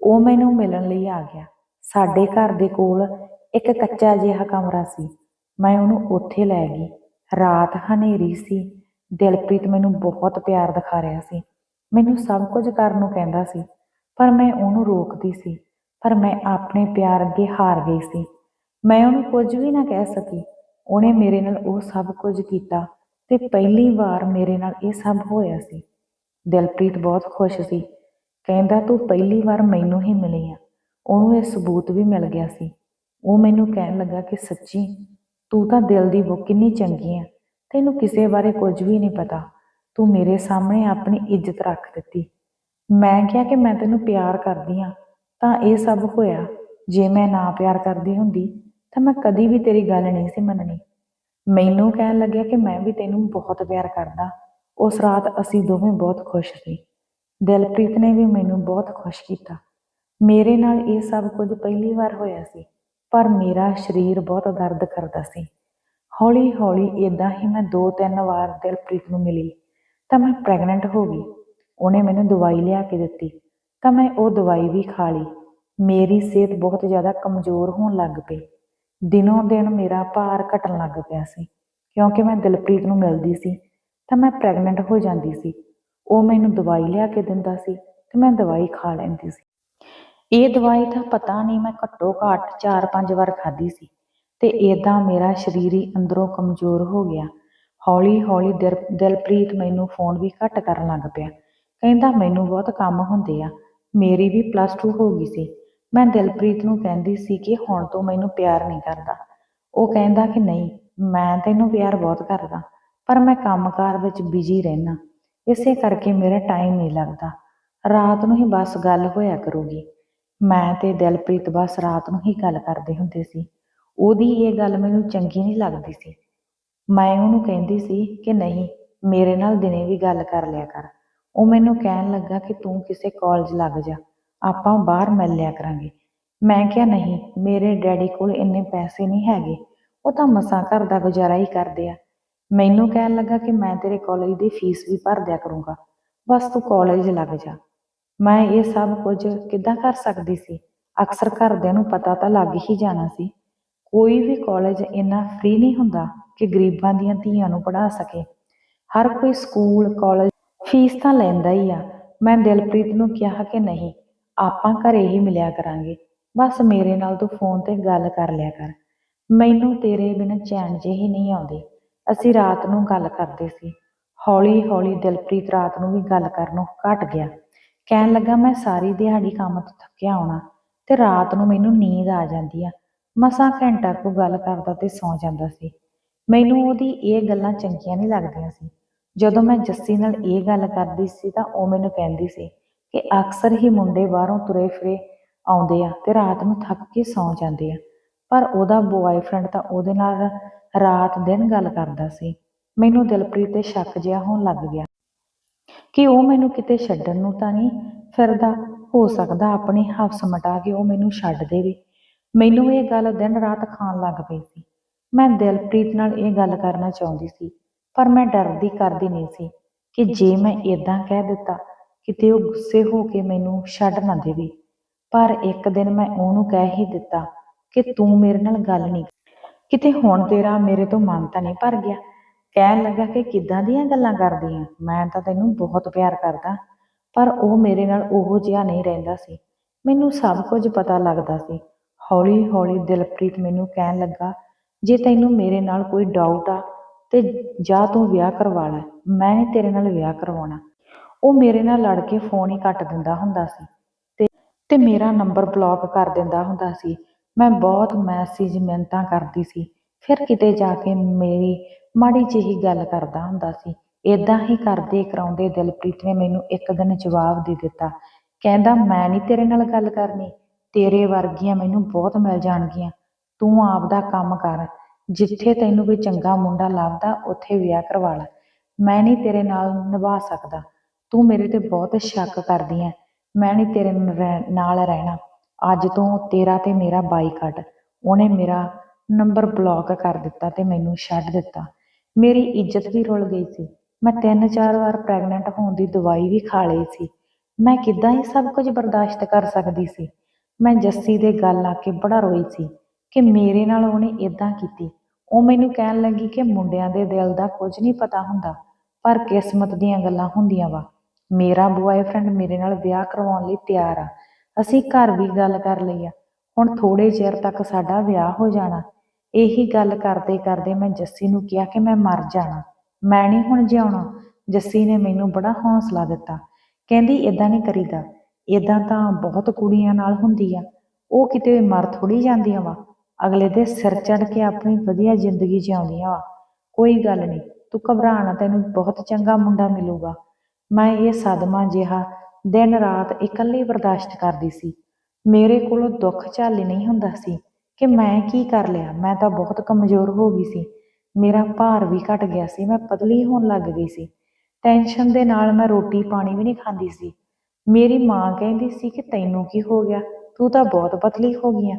ਉਹ ਮੈਨੂੰ ਮਿਲਣ ਲਈ ਆ ਗਿਆ। ਸਾਡੇ ਘਰ ਦੇ ਕੋਲ ਇੱਕ ਕੱਚਾ ਜਿਹਾ ਕਮਰਾ ਸੀ। ਮੈਂ ਉਹਨੂੰ ਉੱਥੇ ਲੈ ਗਈ। ਰਾਤ ਹਨੇਰੀ ਸੀ। ਦਿਲਪ੍ਰੀਤ ਮੈਨੂੰ ਬਹੁਤ ਪਿਆਰ ਦਿਖਾ ਰਿਹਾ ਸੀ। ਮੈਨੂੰ ਸਭ ਕੁਝ ਕਰਨ ਨੂੰ ਕਹਿੰਦਾ ਸੀ, ਪਰ ਮੈਂ ਉਹਨੂੰ ਰੋਕਦੀ ਸੀ, ਪਰ ਮੈਂ ਆਪਣੇ ਪਿਆਰ ਅੱਗੇ ਹਾਰ ਗਈ ਸੀ। ਮੈਂ ਉਹਨੂੰ ਕੁਝ ਵੀ ਨਾ ਕਹਿ ਸਕੀ। ਉਹਨੇ ਮੇਰੇ ਨਾਲ ਉਹ ਸਭ ਕੁਝ ਕੀਤਾ ਤੇ ਪਹਿਲੀ ਵਾਰ ਮੇਰੇ ਨਾਲ ਇਹ ਸਭ ਹੋਇਆ ਸੀ। ਦਿਲਪ੍ਰੀਤ ਬਹੁਤ ਖੁਸ਼ ਸੀ। ਕਹਿੰਦਾ, ਤੂੰ ਪਹਿਲੀ ਵਾਰ ਮੈਨੂੰ ਹੀ ਮਿਲੀ ਆ। ਉਹਨੂੰ ਇਹ ਸਬੂਤ ਵੀ ਮਿਲ ਗਿਆ ਸੀ। ਉਹ ਮੈਨੂੰ ਕਹਿਣ ਲੱਗਾ ਕਿ, ਸੱਚੀ, ਤੂੰ ਤਾਂ ਦਿਲ ਦੀ ਉਹ ਕਿੰਨੀ ਚੰਗੀ ਆ। ਤੈਨੂੰ ਕਿਸੇ ਬਾਰੇ ਕੁਝ ਵੀ ਨਹੀਂ ਪਤਾ। ਤੂੰ ਮੇਰੇ ਸਾਹਮਣੇ ਆਪਣੀ ਇੱਜ਼ਤ ਰੱਖ ਦਿੱਤੀ। ਮੈਂ ਕਿਹਾ ਕਿ ਮੈਂ ਤੈਨੂੰ ਪਿਆਰ ਕਰਦੀ ਆ ਤਾਂ ਇਹ ਸਭ ਹੋਇਆ। ਜੇ ਮੈਂ ਨਾ ਪਿਆਰ ਕਰਦੀ ਹੁੰਦੀ, ਤਾਂ ਮੈਂ ਕਦੀ ਵੀ ਤੇਰੀ ਗੱਲ ਨਹੀਂ ਸੀ ਮੰਨਣੀ। ਮੈਨੂੰ ਕਹਿਣ ਲੱਗਿਆ ਕਿ ਮੈਂ ਵੀ ਤੈਨੂੰ ਬਹੁਤ ਪਿਆਰ ਕਰਦਾ। ਉਸ ਰਾਤ ਅਸੀਂ ਦੋਵੇਂ ਬਹੁਤ ਖੁਸ਼ ਸੀ। ਦਿਲਪ੍ਰੀਤ ਨੇ ਵੀ ਮੈਨੂੰ ਬਹੁਤ ਖੁਸ਼ ਕੀਤਾ। ਮੇਰੇ ਨਾਲ ਇਹ ਸਭ ਕੁਝ ਪਹਿਲੀ ਵਾਰ ਹੋਇਆ ਸੀ, ਪਰ ਮੇਰਾ ਸਰੀਰ ਬਹੁਤ ਦਰਦ ਕਰਦਾ ਸੀ। ਹੌਲੀ ਹੌਲੀ ਇਦਾਂ ਹੀ ਮੈਂ ਦੋ ਤਿੰਨ ਵਾਰ ਦਿਲਪ੍ਰੀਤ ਨੂੰ ਮਿਲੀ, ਤਾਂ ਮੈਂ ਪ੍ਰੈਗਨੈਂਟ ਹੋ ਗਈ। ਉਹਨੇ ਮੈਨੂੰ ਦਵਾਈ ਲਿਆ ਕੇ ਦਿੱਤੀ, ਤਾਂ ਮੈਂ ਉਹ ਦਵਾਈ ਵੀ ਖਾ ਲਈ। ਮੇਰੀ ਸਿਹਤ ਬਹੁਤ ਜ਼ਿਆਦਾ ਕਮਜ਼ੋਰ ਹੋਣ ਲੱਗ ਪਈ। ਦਿਨੋਂ ਦਿਨ ਮੇਰਾ ਭਾਰ ਘਟਣ ਲੱਗ ਪਿਆ ਸੀ। ਕਿਉਂਕਿ ਮੈਂ ਦਿਲਪ੍ਰੀਤ ਨੂੰ ਮਿਲਦੀ ਸੀ, ਤਾਂ ਮੈਂ ਪ੍ਰੈਗਨੈਂਟ ਹੋ ਜਾਂਦੀ ਸੀ। ਉਹ ਮੈਨੂੰ ਦਵਾਈ ਲਿਆ ਕੇ ਦਿੰਦਾ ਸੀ ਤੇ ਮੈਂ ਦਵਾਈ ਖਾ ਲੈਂਦੀ ਸੀ। ਇਹ ਦਵਾਈ ਤਾਂ ਪਤਾ ਨਹੀਂ ਮੈਂ ਘੱਟੋ ਘੱਟ 4-5 ਵਾਰ ਖਾਧੀ ਸੀ। ਤੇ ਇਦਾਂ ਮੇਰਾ ਸਰੀਰ ਹੀ ਅੰਦਰੋਂ ਕਮਜ਼ੋਰ ਹੋ ਗਿਆ। ਹੌਲੀ ਹੌਲੀ ਦਿਲ- ਦਿਲਪ੍ਰੀਤ ਮੈਨੂੰ ਫੋਨ ਵੀ ਘੱਟ ਕਰਨ ਲੱਗ ਪਿਆ। ਕਹਿੰਦਾ, ਮੈਨੂੰ ਬਹੁਤ ਕੰਮ ਹੁੰਦੇ ਆ। ਮੇਰੀ ਵੀ ਪਲੱਸ 2 ਹੋ ਗਈ ਸੀ। ਮੈਂ ਦਿਲਪ੍ਰੀਤ ਨੂੰ ਕਹਿੰਦੀ ਸੀ ਕਿ ਹੁਣ ਤੋਂ ਮੈਨੂੰ ਪਿਆਰ ਨਹੀਂ ਕਰਦਾ। ਉਹ ਕਹਿੰਦਾ ਕਿ ਨਹੀਂ, ਮੈਂ ਤੈਨੂੰ ਪਿਆਰ ਬਹੁਤ ਕਰਦਾ, ਪਰ ਮੈਂ ਕੰਮਕਾਰ ਵਿੱਚ ਬਿਜ਼ੀ ਰਹਿਣਾ ਇਸੇ ਕਰਕੇ ਮੇਰਾ ਟਾਈਮ ਨਹੀਂ ਲੱਗਦਾ। ਰਾਤ ਨੂੰ ਹੀ ਬਸ ਗੱਲ ਹੋਇਆ ਕਰੂਗੀ। ਮੈਂ ਤੇ ਦਿਲਪ੍ਰੀਤ ਬਸ ਰਾਤ ਨੂੰ ਹੀ ਗੱਲ ਕਰਦੇ ਹੁੰਦੇ ਸੀ। ਉਹਦੀ ਇਹ ਗੱਲ ਮੈਨੂੰ ਚੰਗੀ ਨਹੀਂ ਲੱਗਦੀ ਸੀ। ਮੈਂ ਉਹਨੂੰ ਕਹਿੰਦੀ ਸੀ ਕਿ ਨਹੀਂ, ਮੇਰੇ ਨਾਲ ਦਿਨੇ ਵੀ ਗੱਲ ਕਰ ਲਿਆ ਕਰ। ਉਹ ਮੈਨੂੰ ਕਹਿਣ ਲੱਗਾ ਕਿ ਤੂੰ ਕਿਸੇ ਕਾਲਜ ਲੱਗ ਜਾ। ਆਪਾਂ ਬਾਹਰ ਮਿਲ ਲਿਆ ਕਰਾਂਗੇ। ਮੈਂ ਕਿਹਾ, ਨਹੀਂ, ਮੇਰੇ ਡੈਡੀ ਕੋਲ ਇੰਨੇ ਪੈਸੇ ਨਹੀਂ ਹੈਗੇ। ਉਹ ਤਾਂ ਮਸਾਂ ਘਰ ਦਾ ਗੁਜ਼ਾਰਾ ਹੀ ਕਰਦੇ ਆ। ਮੈਨੂੰ ਕਹਿਣ ਲੱਗਾ ਕਿ ਮੈਂ ਤੇਰੇ ਕਾਲਜ ਦੀ ਫੀਸ ਵੀ ਭਰ ਦਿਆ ਕਰੂੰਗਾ। ਬਸ ਤੂੰ ਕਾਲਜ ਲੱਗ ਜਾ। ਮੈਂ ਇਹ ਸਭ ਕੁਝ ਕਿੱਦਾਂ ਕਰ ਸਕਦੀ ਸੀ? ਅਕਸਰ ਘਰਦਿਆਂ ਨੂੰ ਪਤਾ ਤਾਂ ਲੱਗ ਹੀ ਜਾਣਾ ਸੀ। ਕੋਈ ਵੀ ਕਾਲਜ ਇੰਨਾ ਫ੍ਰੀ ਨਹੀਂ ਹੁੰਦਾ ਕਿ ਗਰੀਬਾਂ ਦੀਆਂ ਧੀਆਂ ਨੂੰ ਪੜ੍ਹਾ ਸਕੇ। ਹਰ ਕੋਈ ਸਕੂਲ ਕਾਲਜ ਫੀਸ ਤਾਂ ਲੈਂਦਾ ਹੀ ਆ। ਮੈਂ ਦਿਲਪ੍ਰੀਤ ਨੂੰ ਕਿਹਾ ਕਿ ਨਹੀਂ, ਆਪਾਂ ਘਰੇ ਹੀ ਮਿਲਿਆ ਕਰਾਂਗੇ। ਬਸ ਮੇਰੇ ਨਾਲ ਤੂੰ ਫੋਨ ਤੇ ਗੱਲ ਕਰ ਲਿਆ ਕਰ। ਮੈਨੂੰ ਤੇਰੇ ਬਿਨਾਂ ਚੈਨ ਜਿਹੀ ਨਹੀਂ ਆਉਂਦੀ। ਅਸੀਂ ਰਾਤ ਨੂੰ ਗੱਲ ਕਰਦੇ ਸੀ। ਹੌਲੀ ਹੌਲੀ ਦਿਲਪ੍ਰੀਤ ਰਾਤ ਨੂੰ ਵੀ ਗੱਲ ਕਰਨੋਂ ਘਟ ਗਿਆ। ਕਹਿਣ ਲੱਗਾ, ਮੈਂ ਸਾਰੀ ਦਿਹਾੜੀ ਕੰਮ ਤੋਂ ਥੱਕਿਆ ਆਉਣਾ ਤੇ ਰਾਤ ਨੂੰ ਮੈਨੂੰ ਨੀਂਦ ਆ ਜਾਂਦੀ ਆ। ਮਸਾਂ ਘੰਟਾ ਕੋ ਗੱਲ ਕਰਦਾ ਤੇ ਸੌਂ ਜਾਂਦਾ ਸੀ। ਮੈਨੂੰ ਉਹਦੀ ਇਹ ਗੱਲਾਂ ਚੰਗੀਆਂ ਨਹੀਂ ਲੱਗਦੀਆਂ ਸੀ। ਜਦੋਂ ਮੈਂ ਜੱਸੀ ਨਾਲ ਇਹ ਗੱਲ ਕਰਦੀ ਸੀ ਤਾਂ ਉਹ ਮੈਨੂੰ ਕਹਿੰਦੀ ਸੀ ਕਿ ਅਕਸਰ ਹੀ ਮੁੰਡੇ ਬਾਹਰੋਂ ਤੁਰੇ ਫਿਰੇ ਆਉਂਦੇ ਆ ਤੇ ਰਾਤ ਨੂੰ ਥੱਕ ਕੇ ਸੌਂ ਜਾਂਦੇ ਆ। ਪਰ ਉਹਦਾ ਬੁਆਏਫ੍ਰੈਂਡ ਤਾਂ ਉਹਦੇ ਨਾਲ ਰਾਤ ਦਿਨ ਗੱਲ ਕਰਦਾ ਸੀ। ਮੈਨੂੰ ਦਿਲਪ੍ਰੀਤ ਤੇ ਸ਼ੱਕ ਜਿਹਾ ਹੋਣ ਲੱਗ ਗਿਆ। ਕਿ ਉਹ ਮੈਨੂੰ ਕਿਤੇ ਛੱਡਣ ਨੂੰ ਤਾਂ ਨਹੀਂ ਫਿਰਦਾ, ਹੋ ਸਕਦਾ ਆਪਣੀ ਹਵਸ ਮਟਾ ਕੇ ਉਹ ਮੈਨੂੰ ਛੱਡ ਦੇਵੇ। ਮੈਨੂੰ ਇਹ ਗੱਲ ਦਿਨ ਰਾਤ ਖਾਣ ਲੱਗ ਪਈ ਸੀ। ਮੈਂ ਦਿਲਪ੍ਰੀਤ ਨਾਲ ਇਹ ਗੱਲ ਕਰਨਾ ਚਾਹੁੰਦੀ ਸੀ, ਪਰ ਮੈਂ ਡਰਦੀ ਕਰਦੀ ਨਹੀਂ ਸੀ ਕਿ ਜੇ ਮੈਂ ਇਦਾਂ ਕਹਿ ਦਿੱਤਾ, ਕਿਤੇ ਉਹ ਗੁੱਸੇ ਹੋ ਕੇ ਮੈਨੂੰ ਛੱਡ ਨਾ ਦੇਵੇ। ਪਰ ਇੱਕ ਦਿਨ ਮੈਂ ਉਹਨੂੰ ਕਹਿ ਹੀ ਦਿੱਤਾ ਕਿ ਤੂੰ ਮੇਰੇ ਨਾਲ ਗੱਲ ਨਹੀਂ ਕਿਤੇ ਹੁਣ ਤੇਰਾ ਮੇਰੇ ਤੋਂ ਮਨ ਤਾਂ ਨਹੀਂ ਭਰ ਗਿਆ। ਕਹਿਣ ਲੱਗਾ ਕਿ ਕਿੱਦਾਂ ਦੀਆਂ ਗੱਲਾਂ ਕਰਦੀ ਆ? ਮੈਂ ਤਾਂ ਤੈਨੂੰ ਬਹੁਤ ਪਿਆਰ ਕਰਦਾ, ਪਰ ਉਹ ਮੇਰੇ ਨਾਲ ਉਹੋ ਜਿਹਾ ਨਹੀਂ ਰਹਿੰਦਾ ਸੀ। ਮੈਨੂੰ ਸਭ ਕੁਝ ਪਤਾ ਲੱਗਦਾ ਸੀ। ਹੌਲੀ ਹੌਲੀ ਦਿਲਪ੍ਰੀਤ ਮੈਨੂੰ ਕਹਿਣ ਲੱਗਾ, ਜੇ ਤੈਨੂੰ ਮੇਰੇ ਨਾਲ ਕੋਈ ਡਾਊਟ ਆ, ਤੇ ਜਾ ਤੂੰ ਵਿਆਹ ਕਰਵਾ ਲੈ, ਮੈਂ ਨਹੀਂ ਤੇਰੇ ਨਾਲ ਵਿਆਹ ਕਰਵਾਉਣਾ। ਉਹ ਮੇਰੇ ਨਾਲ ਲੜ ਕੇ ਫੋਨ ਹੀ ਕੱਟ ਦਿੰਦਾ ਹੁੰਦਾ ਸੀ ਤੇ ਤੇ ਮੇਰਾ ਨੰਬਰ ਬਲੌਕ ਕਰ ਦਿੰਦਾ ਹੁੰਦਾ ਸੀ। ਮੈਂ ਬਹੁਤ ਮੈਸੇਜ ਮਿਹਨਤਾਂ ਕਰਦੀ ਸੀ। ਫਿਰ ਕਿਤੇ ਜਾ ਕੇ ਮੇਰੀ ਮਾੜੀ ਜਿਹੀ ਗੱਲ ਕਰਦਾ ਹੁੰਦਾ ਸੀ। ਇਦਾਂ ਹੀ ਕਰਦੇ ਕਰਾਉਂਦੇ ਦਿਲਪ੍ਰੀਤ ਨੇ ਮੈਨੂੰ ਇੱਕ ਦਿਨ ਜਵਾਬ ਦੇ ਦਿੱਤਾ। ਕਹਿੰਦਾ, ਮੈਂ ਨਹੀਂ ਤੇਰੇ ਨਾਲ ਗੱਲ ਕਰਨੀ। ਤੇਰੇ ਵਰਗੀਆਂ ਮੈਨੂੰ ਬਹੁਤ ਮਿਲ ਜਾਣਗੀਆਂ। ਤੂੰ ਆਪਦਾ ਕੰਮ ਕਰ। ਜਿੱਥੇ ਤੈਨੂੰ ਕੋਈ ਚੰਗਾ ਮੁੰਡਾ ਲੱਭਦਾ, ਉੱਥੇ ਵਿਆਹ ਕਰਵਾ ਲੈ। ਮੈਂ ਨਹੀਂ ਤੇਰੇ ਨਾਲ ਨਿਭਾ ਸਕਦਾ। ਤੂੰ ਮੇਰੇ ਤੇ ਬਹੁਤ ਸ਼ੱਕ ਕਰਦੀ ਐ। ਮੈਂ ਨਹੀਂ ਤੇਰੇ ਨਾਲ ਰਹਿ- ਨਾਲ ਰਹਿਣਾ। ਅੱਜ ਤੋਂ ਤੇਰਾ ਤੇ ਮੇਰਾ ਬਾਈਕਾਟ। ਉਹਨੇ ਮੇਰਾ ਨੰਬਰ ਬਲੌਕ ਕਰ ਦਿੱਤਾ ਤੇ ਮੈਨੂੰ ਛੱਡ ਦਿੱਤਾ। ਮੇਰੀ ਇੱਜ਼ਤ ਵੀ ਰੁਲ ਗਈ ਸੀ। ਮੈਂ ਤਿੰਨ ਚਾਰ ਵਾਰ ਪ੍ਰੈਗਨੈਂਟ ਹੋਣ ਦੀ ਦਵਾਈ ਵੀ ਖਾ ਲਈ ਸੀ। ਮੈਂ ਕਿੱਦਾਂ ਇਹ ਸਭ ਕੁਝ ਬਰਦਾਸ਼ਤ ਕਰ ਸਕਦੀ ਸੀ? ਮੈਂ ਜੱਸੀ ਦੇ ਗੱਲ ਆ ਕੇ ਬੜਾ ਰੋਈ ਸੀ ਕਿ ਮੇਰੇ ਨਾਲ ਉਹਨੇ ਇਦਾਂ ਕੀਤੀ। ਉਹ ਮੈਨੂੰ ਕਹਿਣ ਲੱਗੀ ਕਿ ਮੁੰਡਿਆਂ ਦੇ ਦਿਲ ਦਾ ਕੁਝ ਨਹੀਂ ਪਤਾ ਹੁੰਦਾ, ਪਰ ਕਿਸਮਤ ਦੀਆਂ ਗੱਲਾਂ ਹੁੰਦੀਆਂ ਵਾ। ਮੇਰਾ ਬੁਆਏਫ੍ਰੈਂਡ ਮੇਰੇ ਨਾਲ ਵਿਆਹ ਕਰਵਾਉਣ ਲਈ ਤਿਆਰ ਆ। ਅਸੀਂ ਘਰ ਵੀ ਗੱਲ ਕਰ ਲਈ ਆ। ਹੁਣ ਥੋੜੇ ਚਿਰ ਤੱਕ ਸਾਡਾ ਵਿਆਹ ਹੋ ਜਾਣਾ। ਇਹੀ ਗੱਲ ਕਰਦੇ ਕਰਦੇ ਮੈਂ ਜੱਸੀ ਨੂੰ ਕਿਹਾ ਕਿ ਮੈਂ ਮਰ ਜਾਣਾ। ਮੈਂ ਨਹੀਂ ਹੁਣ ਜਿਉਣਾ। ਜੱਸੀ ਨੇ ਮੈਨੂੰ ਬੜਾ ਹੌਸਲਾ ਦਿੱਤਾ। ਕਹਿੰਦੀ ਇਦਾਂ ਨਹੀਂ ਕਰੀਦਾ। ਇਦਾਂ ਤਾਂ ਬਹੁਤ ਕੁੜੀਆਂ ਨਾਲ ਹੁੰਦੀ ਆ। ਉਹ ਕਿਤੇ ਮਰ ਥੋੜੀ ਜਾਂਦੀਆਂ ਵਾ। ਅਗਲੇ ਦੇ ਸਿਰ ਚੜ ਕੇ ਆਪਣੀ ਵਧੀਆ ਜ਼ਿੰਦਗੀ ਜਿਉਂਦੀਆਂ ਵਾ। ਕੋਈ ਗੱਲ ਨਹੀਂ, ਤੂੰ ਘਬਰਾਣਾ ਤੈਨੂੰ ਬਹੁਤ ਚੰਗਾ ਮੁੰਡਾ ਮਿਲੂਗਾ। ਮੈਂ ਇਹ ਸਦਮਾ ਜਿਹਾ ਦਿਨ ਰਾਤ ਇਕੱਲੀ ਬਰਦਾਸ਼ਤ ਕਰਦੀ ਸੀ। ਮੇਰੇ ਕੋਲੋਂ ਦੁੱਖ ਝੱਲ ਨਹੀਂ ਹੁੰਦਾ ਸੀ ਕਿ ਮੈਂ ਕੀ ਕਰ ਲਿਆ। ਮੈਂ ਤਾਂ ਬਹੁਤ ਕਮਜ਼ੋਰ ਹੋ ਗਈ ਸੀ। ਮੇਰਾ ਭਾਰ ਵੀ ਘਟ ਗਿਆ ਸੀ। ਮੈਂ ਪਤਲੀ ਹੋਣ ਲੱਗ ਗਈ ਸੀ। ਟੈਨਸ਼ਨ ਦੇ ਨਾਲ ਮੈਂ ਰੋਟੀ ਪਾਣੀ ਵੀ ਨਹੀਂ ਖਾਂਦੀ ਸੀ। ਮੇਰੀ ਮਾਂ ਕਹਿੰਦੀ ਸੀ ਕਿ ਤੈਨੂੰ ਕੀ ਹੋ ਗਿਆ? ਤੂੰ ਤਾਂ ਬਹੁਤ ਪਤਲੀ ਹੋ ਗਈ ਆ।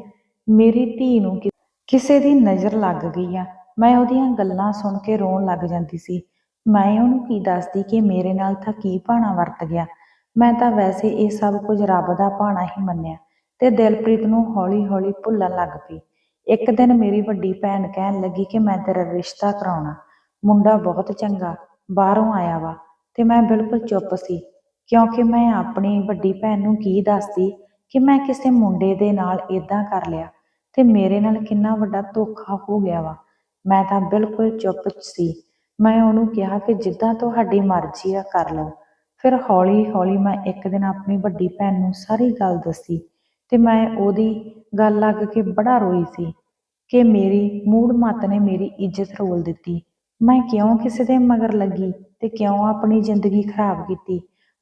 ਮੇਰੀ ਧੀ ਨੂੰ ਕਿਸੇ ਦੀ ਨਜ਼ਰ ਲੱਗ ਗਈ ਆ। ਮੈਂ ਉਹਦੀਆਂ ਗੱਲਾਂ ਸੁਣ ਕੇ ਰੋਣ ਲੱਗ ਜਾਂਦੀ ਸੀ। ਮੈਂ ਉਹਨੂੰ ਕੀ ਦੱਸਦੀ ਕਿ ਮੇਰੇ ਨਾਲ ਤਾਂ ਕੀ ਭਾਣਾ ਵਰਤ ਗਿਆ? ਮੈਂ ਤਾਂ ਵੈਸੇ ਇਹ ਸਭ ਕੁਝ ਰੱਬ ਦਾ ਭਾਣਾ ਹੀ ਮੰਨਿਆ ਤੇ ਦਿਲਪ੍ਰੀਤ ਨੂੰ ਹੌਲੀ-ਹੌਲੀ ਭੁੱਲਣ ਲੱਗ ਪਈ। ਇੱਕ ਦਿਨ ਮੇਰੀ ਵੱਡੀ ਭੈਣ ਕਹਿਣ ਲੱਗੀ ਕਿ ਮੈਂ ਤੇਰਾ ਰਿਸ਼ਤਾ ਕਰਾਉਣਾ। ਮੁੰਡਾ ਬਹੁਤ ਚੰਗਾ, ਬਾਹਰੋਂ ਆਇਆ ਵਾ ਤੇ ਮੈਂ ਬਿਲਕੁਲ ਚੁੱਪ ਸੀ। ਕਿਉਂਕਿ ਮੈਂ ਆਪਣੀ ਵੱਡੀ ਭੈਣ ਨੂੰ ਕੀ ਦੱਸਦੀ ਕਿ ਮੈਂ ਕਿਸੇ ਮੁੰਡੇ ਦੇ ਨਾਲ ਇਦਾਂ ਕਰ ਲਿਆ ਤੇ ਮੇਰੇ ਨਾਲ ਕਿੰਨਾ ਵੱਡਾ ਧੋਖਾ ਹੋ ਗਿਆ ਵਾ। ਮੈਂ ਤਾਂ ਬਿਲਕੁਲ ਚੁੱਪ ਸੀ। ਮੈਂ ਉਹਨੂੰ ਕਿਹਾ ਕਿ ਜਿੱਦਾਂ ਤੁਹਾਡੀ ਮਰਜ਼ੀ ਆ, ਕਰ ਲਓ। ਫਿਰ ਹੌਲੀ ਹੌਲੀ ਮੈਂ ਇੱਕ ਦਿਨ ਆਪਣੀ ਵੱਡੀ ਭੈਣ ਨੂੰ ਸਾਰੀ ਗੱਲ ਦੱਸੀ ਤੇ ਮੈਂ ਉਹਦੀ ਗੱਲ ਲੱਗ ਕੇ ਬੜਾ ਰੋਈ ਸੀ ਕਿ ਮੇਰੀ ਮੂੜ ਮੱਤ ਨੇ ਮੇਰੀ ਇੱਜ਼ਤ ਰੋਲ ਦਿੱਤੀ। ਮੈਂ ਕਿਉਂ ਕਿਸੇ ਦੇ ਮਗਰ ਲੱਗੀ ਤੇ ਕਿਉਂ ਆਪਣੀ ਜ਼ਿੰਦਗੀ ਖਰਾਬ ਕੀਤੀ?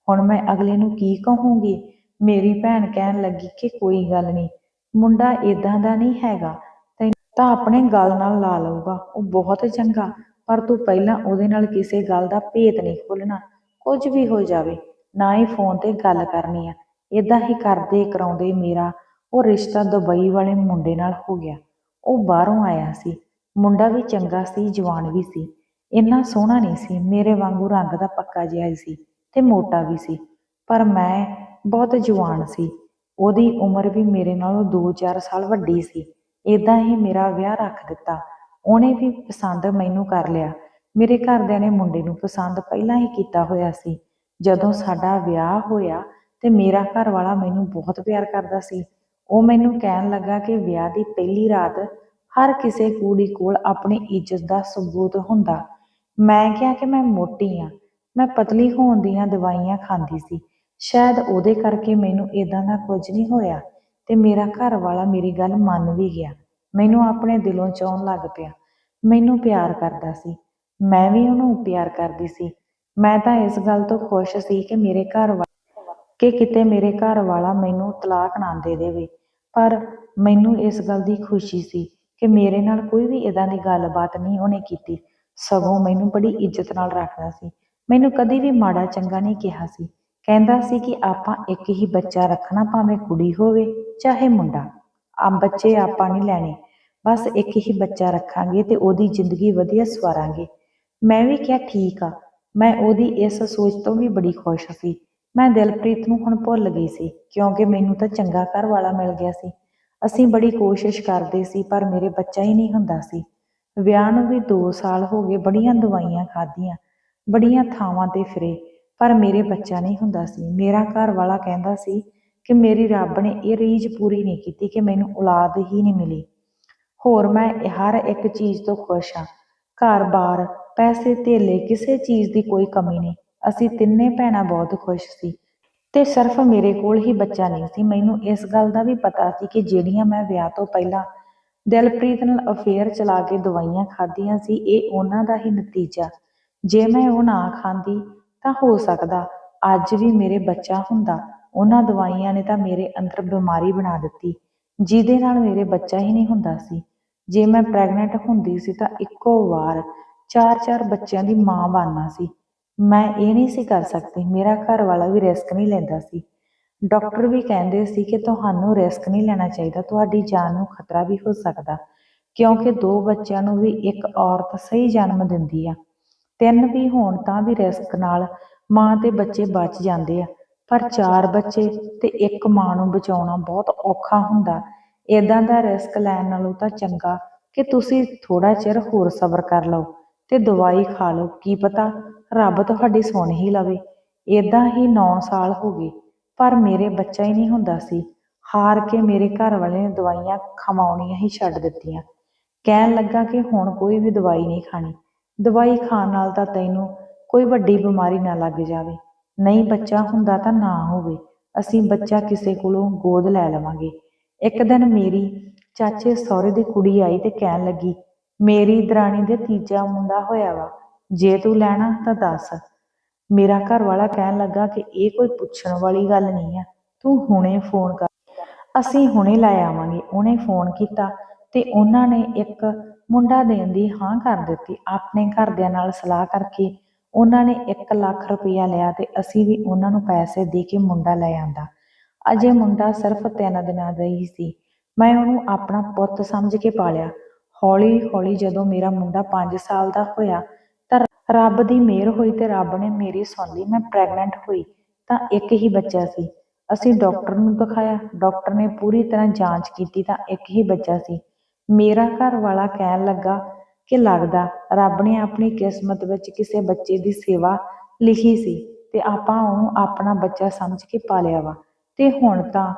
ਹੁਣ ਮੈਂ ਅਗਲੇ ਨੂੰ ਕੀ ਕਹੂੰਗੀ? ਮੇਰੀ ਭੈਣ ਕਹਿਣ ਲੱਗੀ ਕਿ ਕੋਈ ਗੱਲ ਨਹੀਂ। ਮੁੰਡਾ ਇਦਾਂ ਦਾ ਨਹੀਂ ਹੈਗਾ। ਤੈਨੂੰ ਤਾਂ ਆਪਣੇ ਗੱਲ ਨਾਲ ਲਾ ਲਊਗਾ। ਉਹ ਬਹੁਤ ਚੰਗਾ। ਪਰ ਤੂੰ ਪਹਿਲਾਂ ਉਹਦੇ ਨਾਲ ਕਿਸੇ ਗੱਲ ਦਾ ਭੇਤ ਨਹੀਂ ਖੋਲਣਾ ਕੁਝ ਵੀ ਹੋ ਜਾਵੇ, ਨਾ ਹੀ ਫੋਨ ਤੇ ਗੱਲ ਕਰਨੀ ਆ। ਇਦਾਂ ਹੀ ਕਰਦੇ ਕਰਾਉਂਦੇ ਮੇਰਾ। ਉਹ ਰਿਸ਼ਤਾ ਦੁਬਈ ਵਾਲੇ ਮੁੰਡੇ ਨਾਲ ਹੋ ਗਿਆ। ਉਹ ਬਾਹਰੋਂ ਆਇਆ ਸੀ। ਮੁੰਡਾ ਵੀ ਚੰਗਾ ਸੀ, ਜਵਾਨ ਵੀ ਸੀ। ਇੰਨਾ ਸੋਹਣਾ ਨਹੀਂ ਸੀ। ਮੇਰੇ ਵਾਂਗੂ ਰੰਗ ਦਾ ਪੱਕਾ ਜਿਹਾ ਹੀ ਸੀ। ਤੇ ਮੋਟਾ ਵੀ ਸੀ, ਪਰ ਮੈਂ ਬਹੁਤ ਜਵਾਨ ਸੀ। ਉਹਦੀ ਉਮਰ ਵੀ ਮੇਰੇ ਨਾਲੋਂ 2-4 ਸਾਲ ਵੱਡੀ ਸੀ। ਇਦਾਂ ਹੀ ਮੇਰਾ ਵਿਆਹ ਰੱਖ ਦਿੱਤਾ। ਉਹਨੇ ਵੀ ਪਸੰਦ ਮੈਨੂੰ ਕਰ ਲਿਆ। ਮੇਰੇ ਘਰਦਿਆਂ ਨੇ ਮੁੰਡੇ ਨੂੰ ਪਸੰਦ ਪਹਿਲਾਂ ਹੀ ਕੀਤਾ ਹੋਇਆ ਸੀ। ਜਦੋਂ ਸਾਡਾ ਵਿਆਹ ਹੋਇਆ ਤੇ ਮੇਰਾ ਘਰ ਵਾਲਾ ਮੈਨੂੰ ਬਹੁਤ ਪਿਆਰ ਕਰਦਾ ਸੀ। ਉਹ ਮੈਨੂੰ ਕਹਿਣ ਲੱਗਾ ਕਿ ਵਿਆਹ ਦੀ ਪਹਿਲੀ ਰਾਤ ਹਰ ਕਿਸੇ ਕੁੜੀ ਕੋਲ ਆਪਣੀ ਇੱਜ਼ਤ ਦਾ ਸਬੂਤ ਹੁੰਦਾ। ਮੈਂ ਕਿਹਾ ਕਿ ਮੈਂ ਮੋਟੀ ਆ। ਮੈਂ ਪਤਲੀ ਹੋਣ ਦੀਆਂ ਦਵਾਈਆਂ ਖਾਂਦੀ ਸੀ। ਸ਼ਾਇਦ ਉਹਦੇ ਕਰਕੇ ਮੈਨੂੰ ਇਦਾਂ ਦਾ ਕੁਝ ਨਹੀਂ ਹੋਇਆ ਤੇ ਮੇਰਾ ਘਰ ਵਾਲਾ ਮੇਰੀ ਗੱਲ ਮੰਨ ਵੀ ਗਿਆ। ਮੈਨੂੰ ਆਪਣੇ ਦਿਲੋਂ ਚਾਹਣ ਲੱਗ ਪਿਆ। ਮੈਨੂੰ ਪਿਆਰ ਕਰਦਾ ਸੀ। ਮੈਂ ਵੀ ਉਹਨੂੰ ਪਿਆਰ ਕਰਦੀ ਸੀ। ਮੈਂ ਤਾਂ ਇਸ ਗੱਲ ਤੋਂ ਖੁਸ਼ ਸੀ ਕਿ ਮੇਰੇ ਘਰ ਕਿ ਕਿਤੇ ਮੇਰੇ ਘਰ ਵਾਲਾ ਮੈਨੂੰ ਤਲਾਕ ਨਾ ਦੇ ਦੇਵੇ। ਪਰ ਮੈਨੂੰ ਇਸ ਗੱਲ ਦੀ ਖੁਸ਼ੀ ਸੀ ਕਿ ਮੇਰੇ ਨਾਲ ਕੋਈ ਵੀ ਇਦਾਂ ਦੀ ਗੱਲਬਾਤ ਨਹੀਂ ਉਹਨੇ ਕੀਤੀ। ਸਗੋਂ ਮੈਨੂੰ ਬੜੀ ਇੱਜ਼ਤ ਨਾਲ ਰੱਖਦਾ ਸੀ। ਮੈਨੂੰ ਕਦੀ ਵੀ ਮਾੜਾ ਚੰਗਾ ਨਹੀਂ ਕਿਹਾ ਸੀ। ਕਹਿੰਦਾ ਸੀ ਕਿ ਆਪਾਂ ਇੱਕ ਹੀ ਬੱਚਾ ਰੱਖਣਾ ਭਾਵੇਂ ਕੁੜੀ ਹੋਵੇ, ਚਾਹੇ ਮੁੰਡਾ। ਆ ਬੱਚੇ ਆਪਾਂ ਨਹੀਂ ਲੈਣੇ। ਬਸ ਇੱਕ ਹੀ ਬੱਚਾ ਰੱਖਾਂਗੇ ਤੇ ਉਹਦੀ ਜ਼ਿੰਦਗੀ ਵਧੀਆ ਸਵਾਰਾਂਗੇ। ਮੈਂ ਵੀ ਕਿਹਾ, ਠੀਕ ਆ। ਮੈਂ ਉਹਦੀ ਇਸ ਸੋਚ ਤੋਂ ਵੀ ਬੜੀ ਖੁਸ਼ ਸੀ। ਮੈਂ ਦਿਲਪ੍ਰੀਤ ਨੂੰ ਹੁਣ ਭੁੱਲ ਗਈ ਸੀ, ਕਿਉਂਕਿ ਮੈਨੂੰ ਤਾਂ ਚੰਗਾ ਘਰ ਵਾਲਾ ਮਿਲ ਗਿਆ ਸੀ। ਅਸੀਂ ਬੜੀ ਕੋਸ਼ਿਸ਼ ਕਰਦੇ ਸੀ, ਪਰ ਮੇਰੇ ਬੱਚਾ ਹੀ ਨਹੀਂ ਹੁੰਦਾ ਸੀ। ਵਿਆਹ ਨੂੰ ਵੀ 2 ਸਾਲ ਹੋ ਗਏ, ਬੜੀਆਂ ਦਵਾਈਆਂ ਖਾਧੀਆਂ। ਬੜੀਆਂ ਥਾਵਾਂ ਤੇ ਫਿਰੇ। ਪਰ ਮੇਰੇ ਬੱਚਾ ਨਹੀਂ ਹੁੰਦਾ ਸੀ। ਮੇਰਾ ਘਰ ਵਾਲਾ ਕਹਿੰਦਾ ਸੀ ਕਿ ਮੇਰੀ ਰੱਬ ਨੇ ਇਹ ਰੀਝ ਪੂਰੀ ਨਹੀਂ ਕੀਤੀ ਕਿ ਮੈਨੂੰ ਔਲਾਦ ਹੀ ਨਹੀਂ ਮਿਲੀ। ਹੋਰ ਮੈਂ ਹਰ ਇੱਕ ਚੀਜ਼ ਤੋਂ ਖੁਸ਼ ਹਾਂ। ਘਰ-ਬਾਰ ਪੈਸੇ ਧੇਲੇ, ਕਿਸੇ ਚੀਜ਼ ਦੀ ਕੋਈ ਕਮੀ ਨਹੀਂ। ਅਸੀਂ ਤਿੰਨੇ ਭੈਣਾਂ ਬਹੁਤ ਖੁਸ਼ ਸੀ। ਤੇ ਸਿਰਫ ਮੇਰੇ ਕੋਲ ਹੀ ਬੱਚਾ ਨਹੀਂ ਸੀ। ਮੈਨੂੰ ਇਸ ਗੱਲ ਦਾ ਵੀ ਪਤਾ ਸੀ ਕਿ ਜਿਹੜੀਆਂ ਮੈਂ ਵਿਆਹ ਤੋਂ ਪਹਿਲਾਂ ਦਿਲਪ੍ਰੀਤ ਨਾਲ ਅਫੇਅਰ ਚਲਾ ਕੇ ਦਵਾਈਆਂ ਖਾਧੀਆਂ ਸੀ, ਇਹ ਉਹਨਾਂ ਦਾ ਹੀ ਨਤੀਜਾ। ਜੇ ਮੈਂ ਉਹ ਨਾ ਖਾਂਦੀ ਤਾਂ ਹੋ ਸਕਦਾ ਅੱਜ ਵੀ ਮੇਰੇ ਬੱਚਾ ਹੁੰਦਾ। ਉਹਨਾਂ ਦਵਾਈਆਂ ਨੇ ਤਾਂ ਮੇਰੇ ਅੰਦਰ ਬਿਮਾਰੀ ਬਣਾ ਦਿੱਤੀ, ਜਿਹਦੇ ਨਾਲ ਮੇਰੇ ਬੱਚਾ ਹੀ ਨਹੀਂ ਹੁੰਦਾ ਸੀ। ਜੇ ਮੈਂ ਪ੍ਰੈਗਨੈਂਟ ਹੁੰਦੀ ਸੀ ਤਾਂ ਇੱਕੋ ਵਾਰ ਚਾਰ ਚਾਰ ਬੱਚਿਆਂ ਦੀ ਮਾਂ ਬਣਨਾ ਸੀ। ਮੈਂ ਇਹ ਨਹੀਂ ਸੀ ਕਰ ਸਕਦੀ, ਮੇਰਾ ਘਰ ਵਾਲਾ ਵੀ ਰਿਸਕ ਨਹੀਂ ਲੈਂਦਾ ਸੀ। ਡਾਕਟਰ ਵੀ ਕਹਿੰਦੇ ਸੀ ਕਿ ਤੁਹਾਨੂੰ ਰਿਸਕ ਨਹੀਂ ਲੈਣਾ ਚਾਹੀਦਾ, ਤੁਹਾਡੀ ਜਾਨ ਨੂੰ ਖਤਰਾ ਵੀ ਹੋ ਸਕਦਾ, ਕਿਉਂਕਿ ਦੋ ਬੱਚਿਆਂ ਨੂੰ ਵੀ ਇੱਕ ਔਰਤ ਸਹੀ ਜਨਮ ਦਿੰਦੀ ਆ। ਤਿੰਨ ਵੀ ਹੋਣ ਤਾਂ ਵੀ ਰਿਸਕ ਨਾਲ ਮਾਂ ਤੇ ਬੱਚੇ ਬਚ ਜਾਂਦੇ ਆ। ਪਰ ਚਾਰ ਬੱਚੇ ਤੇ ਇੱਕ ਮਾਂ ਨੂੰ ਬਚਾਉਣਾ ਬਹੁਤ ਔਖਾ ਹੁੰਦਾ। ਇਦਾਂ ਦਾ ਰਿਸਕ ਲੈਣ ਨਾਲੋਂ ਤਾਂ ਚੰਗਾ ਕਿ ਤੁਸੀਂ ਥੋੜਾ ਚਿਰ ਹੋਰ ਸਬਰ ਕਰ ਲਓ ਤੇ ਦਵਾਈ ਖਾ ਲਓ। ਕੀ ਪਤਾ ਰੱਬ ਤੁਹਾਡੀ ਸੁਣ ਹੀ ਲਵੇ। ਇਦਾਂ ਹੀ 9 ਸਾਲ ਹੋ ਗਏ, ਪਰ ਮੇਰੇ ਬੱਚਾ ਹੀ ਨਹੀਂ ਹੁੰਦਾ ਸੀ। ਹਾਰ ਕੇ ਮੇਰੇ ਘਰ ਵਾਲੇ ਨੇ ਦਵਾਈਆਂ ਖਵਾਉਣੀਆਂ ਹੀ ਛੱਡ ਦਿੱਤੀਆਂ। ਕਹਿਣ ਲੱਗਾ ਕਿ ਹੁਣ ਕੋਈ ਵੀ ਦਵਾਈ ਨਹੀਂ ਖਾਣੀ। ਦਵਾਈ ਖਾਣ ਨਾਲ ਤਾਂ ਤੈਨੂੰ ਕੋਈ ਵੱਡੀ ਬਿਮਾਰੀ ਨਾ ਲੱਗ ਜਾਵੇ। ਨਹੀਂ ਬੱਚਾ ਹੁੰਦਾ ਤਾਂ ਨਾ ਹੋਵੇ। ਅਸੀਂ ਬੱਚਾ ਕਿਸੇ ਕੋਲੋਂ ਗੋਦ ਲੈ ਲਵਾਂਗੇ। ਇੱਕ ਦਿਨ ਮੇਰੀ ਚਾਚੇ ਸਹੁਰੇ ਦੀ ਕੁੜੀ ਆਈ ਤੇ ਕਹਿਣ ਲੱਗੀ, ਮੇਰੀ ਦਰਾਣੀ ਦੇ ਤੀਜਾ ਮੁੰਡਾ ਹੋਇਆ ਵਾ। ਜੇ ਤੂੰ ਲੈਣਾ ਤਾਂ ਦੱਸ। ਮੇਰਾ ਘਰ ਵਾਲਾ ਕਹਿਣ ਲੱਗਾ ਕਿ ਇਹ ਕੋਈ ਪੁੱਛਣ ਵਾਲੀ ਗੱਲ ਨਹੀਂ ਆ। ਤੂੰ ਹੁਣੇ ਫੋਨ ਕਰ। ਅਸੀਂ ਹੁਣੇ ਲੈ ਆਵਾਂਗੇ। ਉਹਨੇ ਫੋਨ ਕੀਤਾ ਤੇ ਉਹਨਾਂ ਨੇ ਇੱਕ ਮੁੰਡਾ ਦੇਣ ਦੀ ਹਾਂ ਕਰ ਦਿੱਤੀ, ਆਪਣੇ ਘਰਦਿਆਂ ਨਾਲ ਸਲਾਹ ਕਰਕੇ ਉਹਨਾਂ ਨੇ 1 ਲੱਖ ਰੁਪਇਆ ਲਿਆ ਤੇ ਅਸੀਂ ਵੀ ਉਹਨਾਂ ਨੂੰ ਪੈਸੇ ਦੇ ਕੇ ਮੁੰਡਾ ਲੈ ਆਂਦਾ। ਅਜੇ ਮੁੰਡਾ ਸਿਰਫ 3 ਦਿਨਾਂ ਦਾ ਹੀ ਸੀ। ਮੈਂ ਉਹਨੂੰ ਆਪਣਾ ਪੁੱਤ ਸਮਝ ਕੇ ਪਾਲਿਆ। ਹੌਲੀ ਹੌਲੀ ਜਦੋਂ ਮੇਰਾ ਮੁੰਡਾ 5 ਸਾਲ ਦਾ ਹੋਇਆ ਤਾਂ ਰੱਬ ਦੀ ਮਿਹਰ ਹੋਈ ਤੇ ਰੱਬ ਨੇ ਮੇਰੀ ਸੁਣ ਲਈ। ਮੈਂ ਪ੍ਰੈਗਨੈਂਟ ਹੋਈ ਤਾਂ ਇੱਕ ਹੀ ਬੱਚਾ ਸੀ। ਅਸੀਂ ਡਾਕਟਰ ਨੂੰ ਦਿਖਾਇਆ। ਡਾਕਟਰ ਨੇ ਪੂਰੀ ਤਰ੍ਹਾਂ ਜਾਂਚ ਕੀਤੀ ਤਾਂ ਇੱਕ ਹੀ ਬੱਚਾ ਸੀ। ਮੇਰਾ ਘਰ ਵਾਲਾ ਕਹਿਣ ਲੱਗਾ ਕਿ ਲੱਗਦਾ ਰੱਬ ਨੇ ਆਪਣੀ ਕਿਸਮਤ ਵਿੱਚ ਕਿਸੇ ਬੱਚੇ ਦੀ ਸੇਵਾ ਲਿਖੀ ਸੀ ਤੇ ਆਪਾਂ ਉਹਨੂੰ ਆਪਣਾ ਬੱਚਾ ਸਮਝ ਕੇ ਪਾਲਿਆ ਵਾ। ਤੇ ਹੁਣ ਤਾਂ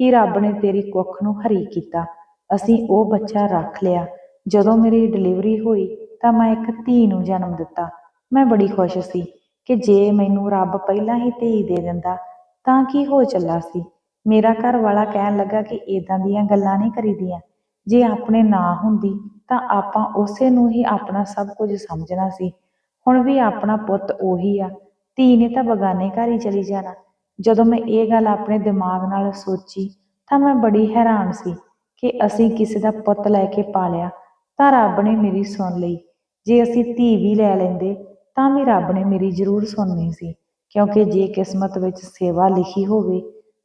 ਹੀ ਰੱਬ ਨੇ ਤੇਰੀ ਕੁੱਖ ਨੂੰ ਹਰੀ ਕੀਤਾ। ਅਸੀਂ ਉਹ ਬੱਚਾ ਰੱਖ ਲਿਆ। ਜਦੋਂ ਮੇਰੀ ਡਿਲੀਵਰੀ ਹੋਈ ਤਾਂ ਮੈਂ ਇੱਕ ਧੀ ਨੂੰ ਜਨਮ ਦਿੱਤਾ। ਮੈਂ ਬੜੀ ਖੁਸ਼ ਸੀ ਕਿ ਜੇ ਮੈਨੂੰ ਰੱਬ ਪਹਿਲਾਂ ਹੀ ਧੀ ਦੇ ਦਿੰਦਾ ਤਾਂ ਕੀ ਹੋ ਚੱਲਾ ਸੀ। ਮੇਰਾ ਘਰ ਵਾਲਾ ਕਹਿਣ ਲੱਗਾ ਕਿ ਇਦਾਂ ਦੀਆਂ ਗੱਲਾਂ ਨਹੀਂ ਕਰੀਦੀਆਂ। ਜੇ ਆਪਣੇ ਨਾ ਹੁੰਦੀ ਤਾਂ ਆਪਾਂ ਉਸੇ ਨੂੰ ਹੀ ਆਪਣਾ ਸਭ ਕੁਝ ਸਮਝਣਾ ਸੀ। ਹੁਣ ਵੀ ਆਪਣਾ ਪੁੱਤ ਉਹੀ ਆ। ਧੀ ਨੇ ਤਾਂ ਬਗਾਨੇ ਘਰ ਹੀ ਚਲੀ ਜਾਣਾ। ਜਦੋਂ ਮੈਂ ਇਹ ਗੱਲ ਆਪਣੇ ਦਿਮਾਗ ਨਾਲ ਸੋਚੀ ਤਾਂ ਮੈਂ ਬੜੀ ਹੈਰਾਨ ਸੀ ਕਿ ਅਸੀਂ ਕਿਸੇ ਦਾ ਪੁੱਤ ਲੈ ਕੇ ਪਾਲਿਆ ਤਾਂ ਰੱਬ ਨੇ ਮੇਰੀ ਸੁਣ ਲਈ। ਜੇ ਅਸੀਂ ਧੀ ਵੀ ਲੈ ਲੈਂਦੇ ਤਾਂ ਵੀ ਰੱਬ ਨੇ ਮੇਰੀ ਜ਼ਰੂਰ ਸੁਣਨੀ ਸੀ। ਕਿਉਂਕਿ ਜੇ ਕਿਸਮਤ ਵਿੱਚ ਸੇਵਾ ਲਿਖੀ ਹੋਵੇ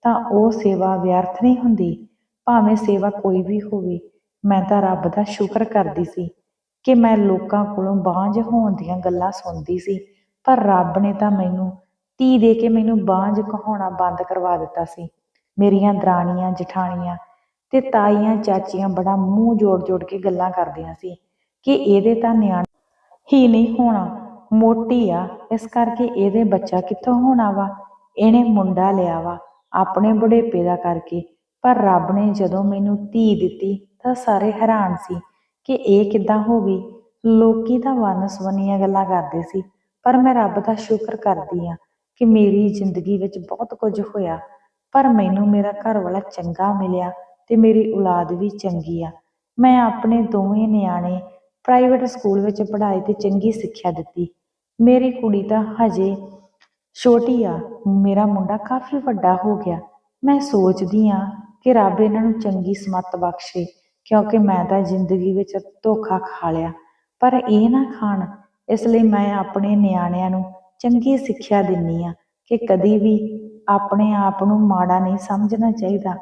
ਤਾਂ ਉਹ ਸੇਵਾ ਵਿਅਰਥ ਨਹੀਂ ਹੁੰਦੀ। ਭਾਵੇਂ ਸੇਵਾ ਕੋਈ ਵੀ ਹੋਵੇ, ਮੈਂ ਤਾਂ ਰੱਬ ਦਾ ਸ਼ੁਕਰ ਕਰਦੀ ਸੀ ਕਿ ਮੈਂ ਲੋਕਾਂ ਕੋਲੋਂ ਬਾਂਝ ਹੋਣ ਦੀਆਂ ਗੱਲਾਂ ਸੁਣਦੀ ਸੀ, ਪਰ ਰੱਬ ਨੇ ਤਾਂ ਮੈਨੂੰ ਧੀ ਦੇ ਕੇ ਮੈਨੂੰ ਬਾਂਝ ਕਹਾਉਣਾ ਬੰਦ ਕਰਵਾ ਦਿੱਤਾ ਸੀ। ਮੇਰੀਆਂ ਦਰਾਣੀਆਂ, ਜਠਾਣੀਆਂ ਤੇ ਤਾਈਆਂ, ਚਾਚੀਆਂ ਬੜਾ ਮੂੰਹ ਜੋੜ-ਜੋੜ ਕੇ ਗੱਲਾਂ ਕਰਦੀਆਂ ਸੀ ਕਿ ਇਹਦੇ ਤਾਂ ਨਿਆਣਾ ਹੀ ਨਹੀਂ ਹੋਣਾ, ਮੋਟੀ ਆ, ਇਸ ਕਰਕੇ ਇਹਦੇ ਬੱਚਾ ਕਿੱਥੋਂ ਹੋਣਾ ਵਾ? ਇਹਨੇ ਮੁੰਡਾ ਲਿਆ ਵਾ, ਆਪਣੇ ਬੁਢੇਪੇ ਦਾ ਕਰਕੇ ਪਰ ਰੱਬ ਨੇ ਜਦੋਂ ਮੈਨੂੰ ਧੀ ਦਿੱਤੀ ਤਾਂ ਸਾਰੇ ਹੈਰਾਨ ਸੀ ਕਿ ਇਹ ਕਿੱਦਾਂ ਹੋ ਗਈ। ਲੋਕੀ ਤਾਂ ਵੰਨ-ਸੁਵੰਨੀਆਂ ਗੱਲਾਂ ਕਰਦੇ ਸੀ, ਪਰ ਮੈਂ ਰੱਬ ਦਾ ਸ਼ੁਕਰ ਕਰਦੀ ਆ ਕਿ ਮੇਰੀ ਜ਼ਿੰਦਗੀ ਵਿੱਚ ਬਹੁਤ ਕੁਝ ਹੋਇਆ। ਪਰ ਮੈਨੂੰ ਮੇਰਾ ਘਰ ਵਾਲਾ ਚੰਗਾ ਮਿਲਿਆ ਤੇ ਮੇਰੀ ਔਲਾਦ ਵੀ ਚੰਗੀ ਆ। ਮੈਂ ਆਪਣੇ ਦੋਵੇਂ ਨਿਆਣੇ ਪ੍ਰਾਈਵੇਟ ਸਕੂਲ ਵਿੱਚ ਪੜ੍ਹਾਈ ਤੇ ਚੰਗੀ ਸਿੱਖਿਆ ਦਿੱਤੀ। ਮੇਰੀ ਕੁੜੀ ਤਾਂ ਹਜੇ ਛੋਟੀ ਆ, ਮੇਰਾ ਮੁੰਡਾ ਕਾਫੀ ਵੱਡਾ ਹੋ ਗਿਆ। ਮੈਂ ਸੋਚਦੀ ਆ ਕਿ ਰੱਬ ਇਹਨਾਂ ਨੂੰ ਚੰਗੀ ਸਮਤ ਬਖਸ਼ੇ, ਕਿਉਂਕਿ ਮੈਂ ਤਾਂ ਜ਼ਿੰਦਗੀ ਵਿੱਚ ਧੋਖਾ ਖਾ ਲਿਆ। ਪਰ ਇਹ ਨਾ ਖਾਣ, ਇਸ ਲਈ ਮੈਂ ਆਪਣੇ ਨਿਆਣਿਆਂ ਨੂੰ ਚੰਗੀ ਸਿੱਖਿਆ ਦਿੰਨੀ ਆ ਕਿ ਕਦੀ ਵੀ ਆਪਣੇ ਆਪ ਨੂੰ ਮਾੜਾ ਨਹੀਂ ਸਮਝਣਾ ਚਾਹੀਦਾ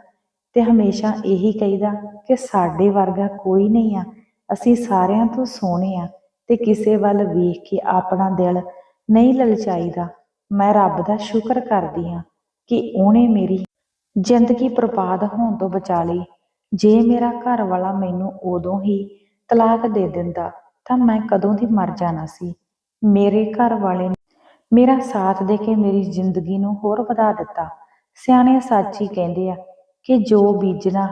ਤੇ ਹਮੇਸ਼ਾ ਇਹੀ ਕਹੀਦਾ ਕਿ ਸਾਡੇ ਵਰਗਾ ਕੋਈ ਨਹੀਂ ਆ। ਅਸੀਂ ਸਾਰਿਆਂ ਤੋਂ ਸੋਹਣੇ ਆ ਤੇ ਕਿਸੇ ਵੱਲ ਵੇਖ ਕੇ ਆਪਣਾ ਦਿਲ ਨਹੀਂ ਲਲਚਾਈਦਾ। ਮੈਂ ਰੱਬ ਦਾ ਸ਼ੁਕਰ ਕਰਦੀ ਆ ਕਿ ਉਹਨੇ ਮੇਰੀ ਜ਼ਿੰਦਗੀ ਬਰਬਾਦ ਹੋਣ ਤੋਂ ਬਚਾ ਲਈ। ਜੇ ਮੇਰਾ ਘਰ ਵਾਲਾ ਮੈਨੂੰ ਉਦੋਂ ਹੀ ਤਲਾਕ ਦੇ ਦਿੰਦਾ, ਤਾਂ ਮੈਂ ਕਦੋਂ ਦੀ ਮਰ ਜਾਣਾ ਸੀ? ਮੇਰੇ ਘਰ ਵਾਲੇ ਮੇਰਾ ਸਾਥ ਦੇ ਕੇ ਮੇਰੀ ਜ਼ਿੰਦਗੀ ਨੂੰ ਹੋਰ ਵਧਾ ਦਿੱਤਾ। ਸਿਆਣੇ ਸੱਚ ਹੀ ਕਹਿੰਦੇ ਆ ਕਿ ਜੋ ਬੀਜਣਾ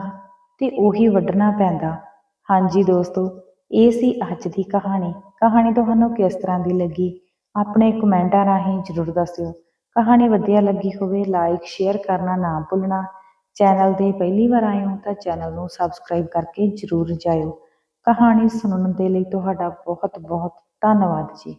ਤੇ ਉਹੀ ਵੱਢਣਾ ਪੈਂਦਾ। ਹਾਂਜੀ ਦੋਸਤੋ, ਇਹ ਸੀ ਅੱਜ ਦੀ ਕਹਾਣੀ। ਕਹਾਣੀ ਤੁਹਾਨੂੰ ਕਿਸ ਤਰ੍ਹਾਂ ਦੀ ਲੱਗੀ? ਆਪਣੇ ਕਮੈਂਟਾਂ ਰਾਹੀਂ ਜਰੂਰ ਦੱਸਿਓ। ਕਹਾਣੀ ਵਧੀਆ ਲੱਗੀ ਹੋਵੇ ਲਾਈਕ ਸ਼ੇਅਰ ਕਰਨਾ ਨਾ ਭੁੱਲਣਾ। ਚੈਨਲ ਤੇ ਪਹਿਲੀ ਵਾਰ ਆਏ ਹੋ ਤਾਂ ਚੈਨਲ ਨੂੰ ਸਬਸਕ੍ਰਾਈਬ ਕਰਕੇ ਜਰੂਰ ਜਾਇਓ। ਕਹਾਣੀ ਸੁਣਨ ਦੇ ਲਈ ਤੁਹਾਡਾ ਬਹੁਤ ਬਹੁਤ ਧੰਨਵਾਦ ਜੀ।